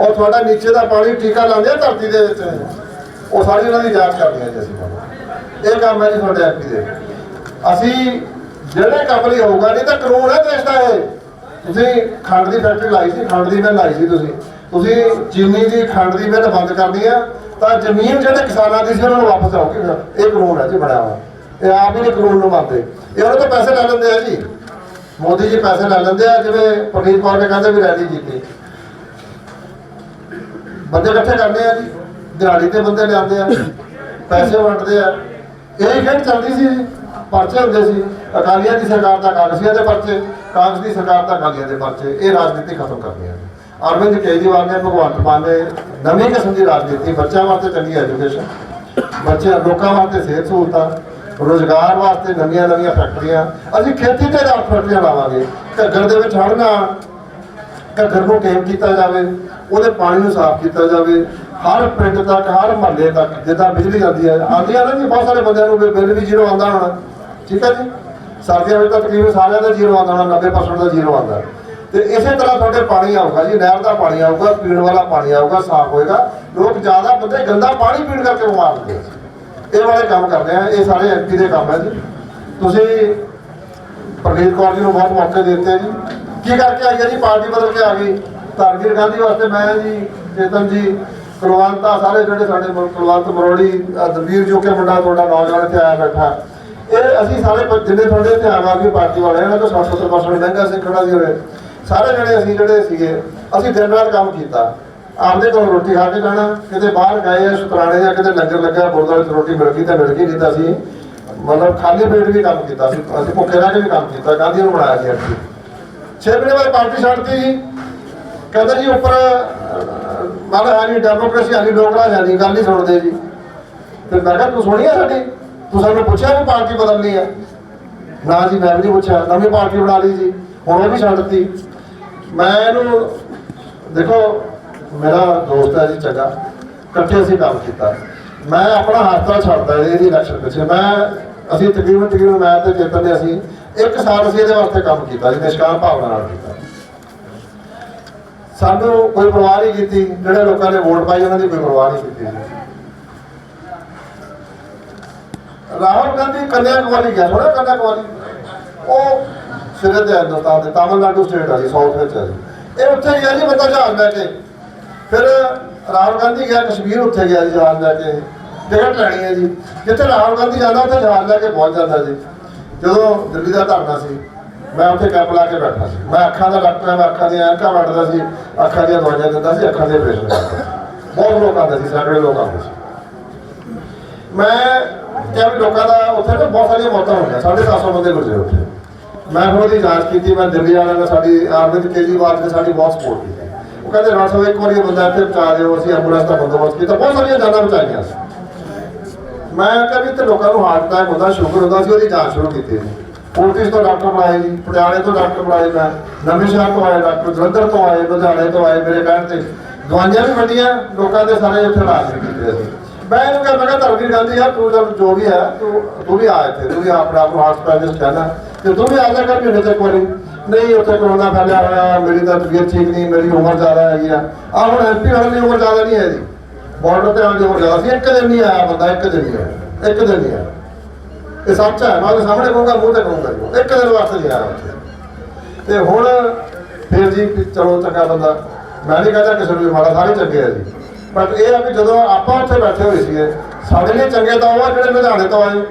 ਔਰ ਤੁਹਾਡਾ ਨੀਚੇ ਦਾ ਪਾਣੀ ਟੀਕਾ ਲਾਉਂਦੇ ਆ ਧਰਤੀ ਦੇ ਵਿੱਚ। ਉਹ ਸਾਰੀ ਉਹਨਾਂ ਦੀ ਜਾਂਚ ਕਰਦੇ ਆ ਜੀ ਅਸੀਂ ਇਹ ਕੰਮ ਹੈ ਜੀ ਤੁਹਾਡੇ ਐਕਟੀ ਦੇ। ਅਸੀਂ ਜਿਹੜੇ ਕੰਮ ਲਈ ਹੋਊਗਾ, ਨਹੀਂ ਤਾਂ ਕਾਨੂੰਨ ਹੈ ਦੇਸ਼ ਦਾ ਇਹ। ਤੁਸੀਂ ਖੰਡ ਦੀ ਫੈਕਟਰੀ ਲਾਈ ਸੀ, ਖੰਡ ਦੀ ਮਿਲ ਲਾਈ ਸੀ ਤੁਸੀਂ। ਤੁਸੀਂ ਚੀਨੀ ਦੀ ਖੰਡ ਦੀ ਮਿਲ ਬੰਦ ਕਰਨੀ ਆ, ਤਾਂ ਜ਼ਮੀਨ ਜਿਹੜੇ ਕਿਸਾਨਾਂ ਦੀ ਸੀ, ਉਹਨਾਂ ਨੂੰ ਵਾਪਸ ਆਉਗੀ ਫਿਰ ਇਹ ਕਾਨੂੰਨ ਹੈ ਜੀ ਬਣਿਆ ਹੋਇਆ। ਇਹ ਆਪ ਹੀ ਨਹੀਂ ਕਾਨੂੰਨ ਨੂੰ ਮੰਨਦੇ। ਇਹ ਉਹਨਾਂ ਤੋਂ ਪੈਸੇ ਲੈ ਲੈਂਦੇ ਆ ਜੀ। ਮੋਦੀ ਜੀ ਪੈਸੇ ਲੈ ਲੈਂਦੇ ਆ, ਜਿਵੇਂ ਪ੍ਰਨੀਤ ਕੌਰ ਨੇ ਕਹਿੰਦੇ ਵੀ ਰੈਲੀ ਕੀਤੀ ਬੰਦੇ ਇਕੱਠੇ ਕਰਦੇ ਆ ਜੀ, ਦਿਹਾੜੀ ਤੇ ਬੰਦੇ ਲਿਆਉਂਦੇ ਆ, ਪੈਸੇ ਵੰਡਦੇ ਆ। ਇਹ ਖੇਡ ਚੱਲਦੀ ਸੀ ਜੀ, ਪਰਚੇ ਹੁੰਦੇ ਸੀ, ਅਕਾਲੀਆਂ ਦੀ ਸਰਕਾਰ ਦਾ ਕਾਂਗਰਸੀਆਂ ਦੇ ਪਰਚੇ, ਕਾਂਗਰਸ ਦੀ ਸਰਕਾਰ ਦਾ ਅਕਾਲੀਆਂ ਦੇ ਪਰਚੇ, ਇਹ ਰਾਜਨੀਤੀ ਖਤਮ ਕਰਨੀ ਹੈ ਅਰਵਿੰਦ ਕੇਜਰੀਵਾਲ ਨੇ, ਭਗਵੰਤ ਮਾਨ ਨੇ ਨਵੀਂ ਕਿਸਮ ਦੀ ਰਾਜਨੀਤੀ, ਬੱਚਿਆਂ ਵਾਸਤੇ ਚੰਗੀ ਐਜੂਕੇਸ਼ਨ ਬੱਚਿਆਂ ਲੋਕਾਂ ਵਾਸਤੇ ਸਿਹਤ ਸਹੂਲਤਾਂ, ਰੋਜ਼ਗਾਰ ਵਾਸਤੇ ਨਵੀਆਂ ਨਵੀਆਂ ਫੈਕਟਰੀਆਂ, ਅਸੀਂ ਖੇਤੀ ਤੇ ਰਾਤ ਫੈਕਟਰੀਆਂ ਲਾਵਾਂਗੇ। ਘੱਗਰ ਦੇ ਵਿੱਚ ਹੜਨਾ ਘੱਗਰ ਨੂੰ ਟੇਮ ਕੀਤਾ ਜਾਵੇ। ਉਹਦੇ ਪਾਣੀ ਨੂੰ ਸਾਫ਼ ਕੀਤਾ ਜਾਵੇ। ਹਰ ਪਿੰਡ ਤੱਕ, ਹਰ ਮਹੱਲੇ ਤੱਕ ਜਿੱਦਾਂ ਬਿਜਲੀ ਆਉਂਦੀ ਹੈ। ਆਉਂਦੀਆਂ ਨਾ ਜੀ, ਬਹੁਤ ਸਾਰੇ ਬੰਦਿਆਂ ਨੂੰ ਬਿੱਲ ਵੀ ਜ਼ੀਰੋ ਆਉਂਦਾ ਹੋਣਾ। ਠੀਕ ਹੈ ਜੀ? ਸਰਦੀਆਂ ਵਿੱਚ ਤਾਂ ਤਕਰੀਬਨ ਸਾਰਿਆਂ ਦਾ ਜ਼ੀਰੋ ਆਉਂਦਾ ਹੋਣਾ 90% ਦਾ ਜ਼ੀਰੋ ਆਉਂਦਾ। ਤੇ ਇਸੇ ਤਰ੍ਹਾਂ ਤੁਹਾਡੇ ਪਾਣੀ ਆਊਗਾ ਜੀ, ਨਹਿਰ ਦਾ ਪਾਣੀ ਆਊਗਾ, ਪੀਣ ਵਾਲਾ ਪਾਣੀ ਆਊਗਾ, ਸਾਫ਼ ਹੋਏਗਾ। ਲੋਕ ਜ਼ਿਆਦਾ ਬੰਦੇ ਗੰਦਾ ਪਾਣੀ ਪੀਣ ਕਰਕੇ ਬਿਮਾਰ ਹੁੰਦੇ ਆ। ਇਹ ਵਾਲੇ ਕੰਮ ਕਰਦੇ ਆ, ਇਹ ਸਾਰੇ ਐਮਪੀ ਦੇ ਕੰਮ ਹੈ ਜੀ। ਤੁਸੀਂ ਪ੍ਰਨੀਤ ਕੌਰ ਜੀ ਨੂੰ ਬਹੁਤ ਮੌਕੇ ਦਿੱਤੇ ਜੀ। ਕੀ ਕਰਕੇ ਆਈ ਹੈ ਜੀ? ਪਾਰਟੀ ਬਦਲ ਕੇ ਆ ਗਈ। ਧਰਮਵੀਰ ਗਾਂਧੀ ਵਾਸਤੇ ਮੈਂ ਜੀ, ਚੇਤਨ ਜੀ, ਕੁਲਵੰਤ ਸਾਰੇ ਜਿਹੜੇ ਸਾਡੇ ਕੁਲਵੰਤ ਮਰੋੜੀ ਦਲਵੀਰ ਜੋ ਕਿ ਮੁੰਡਾ ਤੁਹਾਡਾ ਨੌਜਵਾਨ ਇੱਥੇ ਆਇਆ ਬੈਠਾ। ਇਹ ਅਸੀਂ ਸਾਰੇ ਜਿੰਨੇ ਤੁਹਾਡੇ ਇੱਥੇ ਆਮ ਆਦਮੀ ਪਾਰਟੀ ਵਾਲੇ ਇਹਨਾਂ ਤੋਂ 60-70% ਮਹਿੰਗਾ ਸਿੱਖਣਾ ਸੀ ਹੋਵੇ। ਸਾਰੇ ਜਣੇ ਅਸੀਂ ਜਿਹੜੇ ਸੀਗੇ, ਅਸੀਂ ਦਿਨ ਰਾਤ ਕੰਮ ਕੀਤਾ। ਆਪਦੇ ਕੋਲ ਰੋਟੀ ਖਾ ਕੇ ਜਾਣਾ, ਕਿਤੇ ਬਾਹਰ ਗਏ ਆ ਸ਼ੁਕਰਾਣੇ ਜਾਂ ਕਿਤੇ ਲੰਗਰ ਲੱਗਾ ਗੁਰਦੁਆਰੇ 'ਚ ਰੋਟੀ ਮਿਲ ਗਈ ਤਾਂ ਮਿਲ ਗਈ, ਨਹੀਂ ਤਾਂ ਅਸੀਂ ਮਤਲਬ ਖਾਲੀ ਪੇਟ ਵੀ ਕੰਮ ਕੀਤਾ ਸੀ। ਅਸੀਂ ਭੁੱਖੇ ਰਹਿ ਕੇ ਵੀ ਕੰਮ ਕੀਤਾ, ਗਾਂਧੀ ਨੂੰ ਬਣਾਇਆ ਸੀ ਅਸੀਂ ਛੇ ਮਹੀਨੇ ਬਾਅਦ ਪਾਰਟੀ ਛੱਡਤੀ ਜੀ। ਕਹਿੰਦਾ ਜੀ ਉੱਪਰ ਮਤਲਬ ਹੈ ਨਹੀਂ ਡੈਮੋਕ੍ਰੇਸੀ ਹੈ ਨਹੀਂ ਲੋਕਰਾਜ ਹੈ ਨਹੀਂ, ਗੱਲ ਨਹੀਂ ਸੁਣਦੇ ਜੀ। ਫਿਰ ਮੈਂ ਕਿਹਾ, ਤੂੰ ਸੁਣੀ ਆ ਸਾਡੀ? ਤੂੰ ਸਾਨੂੰ ਪੁੱਛਿਆ ਵੀ ਪਾਰਟੀ ਬਦਲਣੀ ਆ ਨਾ ਜੀ, ਮੈਂ ਵੀ ਨਹੀਂ ਪੁੱਛਿਆ। ਨਵੀਂ ਪਾਰਟੀ ਬਣਾ ਲਈ ਜੀ, ਹੁਣ ਉਹ ਵੀ ਛੱਡ ਦਿੱਤੀ। ਮੈਂ ਇਹਨੂੰ, ਦੇਖੋ, ਮੇਰਾ ਦੋਸਤ ਹੈ ਜੀ, ਚੰਗਾ। ਇਕੱਠੇ ਅਸੀਂ ਕੰਮ ਕੀਤਾ। ਮੈਂ ਆਪਣਾ ਹੱਥਾਂ ਛੱਡਦਾ ਇਹਦੀ ਇਲੈਕਸ਼ਨ ਪਿੱਛੇ। ਮੈਂ, ਅਸੀਂ ਤਕਰੀਬਨ ਤਕਰੀਬਨ ਮੈਂ ਤੇ ਚੇਤਨ ਨੇ ਅਸੀਂ, ਇੱਕ ਸਾਲ ਅਸੀਂ ਇਹਦੇ ਵਾਸਤੇ ਕੰਮ ਕੀਤਾ ਜੀ, ਨਿਸ਼ਕਾਮ ਭਾਵਨਾ ਨਾਲ ਕੀਤਾ। ਸਾਨੂੰ ਕੋਈ ਪਰਵਾਹ ਨਹੀਂ ਕੀਤੀ, ਜਿਹੜੇ ਲੋਕਾਂ ਨੇ ਵੋਟ ਪਾਈ, ਉਹਨਾਂ ਦੀ ਕੋਈ ਪਰਵਾਹ ਨਹੀਂ ਕੀਤੀ। ਰਾਹੁਲ ਗਾਂਧੀ ਕੰਨਿਆ ਕੁਮਾਰੀ ਗਿਆ ਥੋੜਾ ਕੰਨਿਆ ਕੁਮਾਰੀ ਉਹ ਸਿਰੇ ਤੇ ਹਿੰਦੁਸਤਾਨ ਦੇ, ਤਾਮਿਲਨਾਡੂ ਸਟੇਟ ਆ ਜੀ ਸਾਊਥ ਵਿੱਚ ਆ ਜੀ। ਇਹ ਉੱਥੇ ਗਿਆ ਜੀ, ਬੰਦਾ ਜਹਾਜ਼ ਲੈ ਕੇ। ਫਿਰ ਰਾਹੁਲ ਗਾਂਧੀ ਗਿਆ, ਕਸ਼ਮੀਰ ਉੱਥੇ ਗਿਆ ਜੀ, ਜਹਾਜ਼ ਲੈ ਕੇ। ਟਿਕਟ ਲੈਣੀ ਹੈ ਜੀ। ਜਿੱਥੇ ਰਾਹੁਲ ਗਾਂਧੀ ਜਾਂਦਾ, ਉੱਥੇ ਜਹਾਜ਼ ਲੈ ਕੇ ਪਹੁੰਚ ਜਾਂਦਾ ਜੀ। ਜਦੋਂ ਦਿੱਲੀ ਦਾ ਧਰਨਾ ਸੀ ਮੈਂ ਉੱਥੇ ਕੈਂਪ ਲਾ ਕੇ ਬੈਠਾ ਸੀ। ਮੈਂ ਅੱਖਾਂ ਦਾ ਡਾਕਟਰ ਮੈਂ ਅੱਖਾਂ ਦੀਆਂ ਐਨਕਾਂ ਵੜਦਾ ਸੀ, ਅੱਖਾਂ ਦੀਆਂ ਦਵਾਈਆਂ ਦਿੰਦਾ ਸੀ, ਅੱਖਾਂ ਦੇ ਆਪਰੇਸ਼ਨ ਬਹੁਤ ਲੋਕ ਆਉਂਦੇ ਸੀ ਸੈਂਕੜੇ ਲੋਕ ਆਉਂਦੇ ਸੀ। ਮੈਂ ਕਿਹਾ ਵੀ ਲੋਕਾਂ ਦਾ ਉੱਥੇ ਨਾ ਬਹੁਤ ਸਾਰੀਆਂ ਮੌਤਾਂ ਹੋਈਆਂ, ਸਾਢੇ ਸੱਤ ਸੌ ਬੰਦੇ ਗੁਜ਼ਰੇ ਉੱਥੇ। ਮੈਂ ਫਿਰ ਉਹਦੀ ਜਾਂਚ ਕੀਤੀ, ਮੈਂ ਦਿੱਲੀ ਵਾਲਿਆਂ ਨੇ ਸਾਡੀ ਅਰਵਿੰਦ ਕੇਜਰੀਵਾਲ ਨੇ ਸਾਡੀ ਬਹੁਤ ਸਪੋਰਟ ਕੀਤੀ। ਉਹ ਕਹਿੰਦੇ, ਰਾਜ ਸਾਹਿਬ ਇੱਕ ਵਾਰੀ ਬੰਦਾ ਇੱਥੇ ਪਹੁੰਚਾ ਦਿਓ, ਅਸੀਂ ਐਂਬੂਲੈਂਸ ਦਾ ਬੰਦੋਬਸਤ ਕੀਤਾ। ਬਹੁਤ ਸਾਰੀਆਂ ਜਾਨਾਂ ਬਚਾਈਆਂ ਸੀ। ਮੈਂ ਕਿਹਾ ਵੀ ਤੇ ਲੋਕਾਂ ਨੂੰ ਹਾਰਟ ਅਟੈਕ ਹੁੰਦਾ ਸ਼ੂਗਰ ਹੁੰਦਾ ਸੀ ਉਹਦੀ ਜਾਂਚ ਸ਼ੁਰੂ ਕੀਤੀ। ਸੀ ਪੁਲਿਸ ਤੋਂ ਡਾਕਟਰ ਬਣਾਏ ਜੀ, ਪਟਿਆਲੇ ਤੋਂ ਡਾਕਟਰ ਬਣਾਏ ਮੈਂ, ਨਵੇਂ ਸ਼ਹਿਰ ਤੋਂ ਆਏ ਡਾਕਟਰ, ਜਲੰਧਰ ਤੋਂ ਆਏ, ਲੁਧਿਆਣੇ ਤੋਂ ਆਏ ਮੇਰੇ ਬਹਿਣ ਤੇ। ਦਵਾਈਆਂ ਵੀ ਵੰਡੀਆਂ ਲੋਕਾਂ ਦੇ ਸਾਰੇ ਇੱਥੇ ਇਲਾਜ ਕੀਤੇ ਸੀ ਮੈਂ ਇਹਨੂੰ ਕਿਹਾ, ਮੈਂ ਕਿਹਾ ਗਾਂਧੀ ਯਾਰ ਤੂੰ ਜਦ ਜੋ ਵੀ ਹੈ, ਤੂੰ ਤੂੰ ਵੀ ਆ ਇੱਥੇ, ਤੂੰ ਵੀ ਆਪਣੇ ਆਪ ਨੂੰ ਹਾਰਟ ਸਪੈਸ਼ਲਿਸਟ ਕਹਿਣਾ ਤੇ ਤੂੰ ਵੀ ਆ ਜਾ ਕਰ ਮਹੀਨੇ ਤੇ ਇੱਕ ਨਹੀਂ, ਉੱਥੇ ਕਰੋਨਾ ਫੈਲਿਆ ਹੋਇਆ, ਮੇਰੀ ਤਾਂ ਤਬੀਅਤ ਠੀਕ ਨਹੀਂ, ਮੇਰੀ ਉਮਰ ਜ਼ਿਆਦਾ ਹੈਗੀ ਆ। ਆ ਹੁਣ ਐਮਪੀ ਵਾਲੇ ਦੀ ਉਮਰ ਜ਼ਿਆਦਾ ਨਹੀਂ ਹੈ ਜੀ। ਬਾਰਡਰ ਤੇ ਆਉਣ ਦੀ ਉਮਰ ਜ਼ਿਆਦਾ ਸੀ, ਇੱਕ ਦਿਨ ਨਹੀਂ ਆਇਆ ਬੰਦਾ, ਇੱਕ ਦਿਨ ਨਹੀਂ ਆਇਆ, ਇੱਕ ਦਿਨ ਨਹੀਂ ਆਇਆ। ਇਹ ਸੱਚ ਹੈ, ਮੈਂ ਉਹਦੇ ਸਾਹਮਣੇ ਕਹੂੰਗਾ, ਮੂੰਹ ਤੇ ਕਹੂੰਗਾ ਜੀ। ਇੱਕ ਦਿਨ ਵਾਸਤੇ ਨਹੀਂ ਆਇਆ ਉੱਥੇ। ਤੇ ਹੁਣ ਫਿਰ ਜੀ ਚਲੋ ਚੰਗਾ ਬੰਦਾ। ਮੈਂ ਨਹੀਂ ਕਹਿੰਦਾ ਕਿਸੇ ਨੂੰ ਵੀ ਮਾੜਾ, ਸਾਰੇ ਚੰਗੇ ਆ ਜੀ। ਪਰ ਇਹ ਆ ਵੀ ਜਦੋਂ ਆਪਾਂ ਉੱਥੇ ਬੈਠੇ ਹੋਏ ਸੀਗੇ, ਸਾਡੇ ਲਈ ਚੰਗੇ ਤਾਂ ਉਹ ਆ ਜਿਹੜੇ ਲੁਧਿਆਣੇ ਤੋਂ ਆਏ,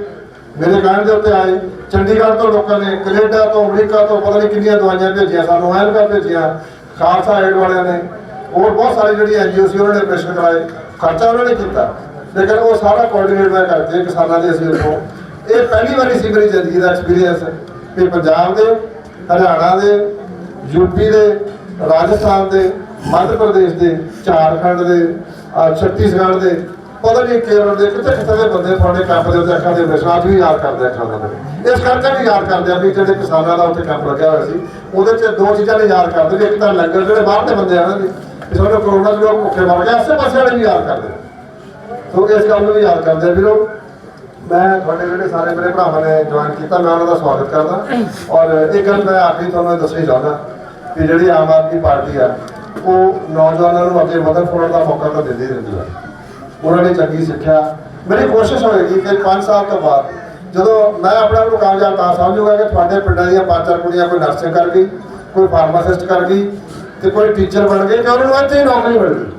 ਮੇਰੇ ਕਹਿਣ ਦੇ ਉੱਤੇ ਆਏ। ਚੰਡੀਗੜ੍ਹ ਤੋਂ ਲੋਕਾਂ ਨੇ, ਕੈਨੇਡਾ ਤੋਂ, ਅਮਰੀਕਾ ਤੋਂ ਪਤਾ ਨਹੀਂ ਕਿੰਨੀਆਂ ਦਵਾਈਆਂ ਭੇਜੀਆਂ, ਸਾਨੂੰ ਐਨਕਾਂ ਭੇਜੀਆਂ, ਖਾਲਸਾ ਏਡ ਵਾਲਿਆਂ ਨੇ। ਹੋਰ ਬਹੁਤ ਸਾਰੇ ਜਿਹੜੀ ਐਨਜੀਓ ਸੀ, ਉਹਨਾਂ ਨੇ ਆਪਰੇਸ਼ਨ ਕਰਾਏ। ਖਰਚਾ ਉਹਨਾਂ ਨੇ ਕੀਤਾ। ਲੇਕਿਨ ਉਹ ਸਾਰਾ ਕੋਆਰਡੀਨੇਟ ਮੈਂ ਕਰਕੇ ਕਿਸਾਨਾਂ ਦੇ ਅਸੀਂ ਉੱਥੋਂ ਇਹ ਪਹਿਲੀ ਵਾਰੀ ਸੀ ਮੇਰੀ ਜ਼ਿੰਦਗੀ ਦਾ ਐਕਸਪੀਰੀਅੰਸ ਕਿ ਪੰਜਾਬ ਦੇ, ਹਰਿਆਣਾ ਦੇ ਯੂਪੀ ਦੇ, ਰਾਜਸਥਾਨ ਦੇ, ਮੱਧ ਪ੍ਰਦੇਸ਼ ਦੇ, ਝਾਰਖੰਡ ਦੇ ਛੱਤੀਸਗੜ੍ਹ ਦੇ, ਪਤਾ ਨਹੀਂ ਕੇਰਲ ਦੇ ਕਿੱਥੇ ਕਿੱਥੇ ਦੇ ਬੰਦੇ ਤੁਹਾਡੇ ਕੈਂਪ ਦੇ ਉੱਤੇ ਅੱਖਾਂ ਦੇ ਵਿਸ਼ਵਾਸ ਵੀ ਯਾਦ ਕਰਦੇ ਆ ਅੱਖਾਂ ਦੇ ਇਸ ਕਰਕੇ ਵੀ ਯਾਦ ਕਰਦੇ ਆ ਵੀ ਜਿਹੜੇ ਕਿਸਾਨਾਂ ਦਾ ਉੱਥੇ ਕੈਂਪ ਲੱਗਿਆ ਹੋਇਆ ਸੀ, ਉਹਦੇ 'ਚ ਦੋ ਚੀਜ਼ਾਂ ਨੇ ਯਾਦ ਕਰਦੇ ਨੇ। ਇੱਕ ਤਾਂ ਲੰਗਰ ਜਿਹੜੇ ਬਾਹਰ ਦੇ ਬੰਦੇ ਆ ਨਾ ਜੀ ਸਾਨੂੰ ਕਰੋਨਾ 'ਚ ਲੋਕ ਭੁੱਖੇ ਮਰ ਗਏ ਆਸੇ ਪਾਸੇ ਵਾਲੇ ਵੀ ਯਾਦ ਕਰਦੇ ਸੋ ਇਸ ਗੱਲ ਨੂੰ ਵੀ ਯਾਦ ਕਰਦੇ ਆ ਵੀਰੋ। ਮੈਂ ਤੁਹਾਡੇ ਜਿਹੜੇ ਸਾਰੇ ਮੇਰੇ ਭਰਾਵਾਂ ਨੇ ਜੁਆਇਨ ਕੀਤਾ, ਮੈਂ ਉਹਨਾਂ ਦਾ ਸਵਾਗਤ ਕਰਦਾ। ਔਰ ਇਹ ਗੱਲ ਮੈਂ ਆਖਰੀ ਤੁਹਾਨੂੰ ਇਹ ਦੱਸਣੀ ਚਾਹੁੰਦਾ ਕਿ ਜਿਹੜੀ ਆਮ ਆਦਮੀ ਪਾਰਟੀ ਆ, ਉਹ ਨੌਜਵਾਨਾਂ ਨੂੰ ਅੱਗੇ ਵਧਣ ਫੁੱਲਣ ਦਾ ਮੌਕਾ ਤਾਂ ਦਿੰਦੀ ਰਹਿੰਦੀ ਆ। ਉਹਨਾਂ ਨੇ ਚੰਗੀ ਸਿੱਖਿਆ। ਮੇਰੀ ਕੋਸ਼ਿਸ਼ ਹੋਏਗੀ ਕਿ 5 ਸਾਲ ਤੋਂ ਬਾਅਦ, ਜਦੋਂ ਮੈਂ ਆਪਣੇ ਆਪ ਨੂੰ ਕਾਮਯਾਬ ਤਾਂ ਸਮਝੂਗਾ ਕਿ ਤੁਹਾਡੇ ਪਿੰਡਾਂ ਦੀਆਂ ਪੰਜ ਚਾਰ ਕੁੜੀਆਂ ਕੋਈ ਨਰਸਿੰਗ ਕਰ ਗਈ, ਕੋਈ ਫਾਰਮਾਸਿਸਟ ਕਰ ਗਈ ਤੇ ਕੋਈ ਟੀਚਰ ਬਣ ਗਈ ਤੇ ਉਹਨਾਂ ਨੂੰ ਇੱਥੇ ਹੀ ਨੌਕਰੀ ਮਿਲ ਗਈ।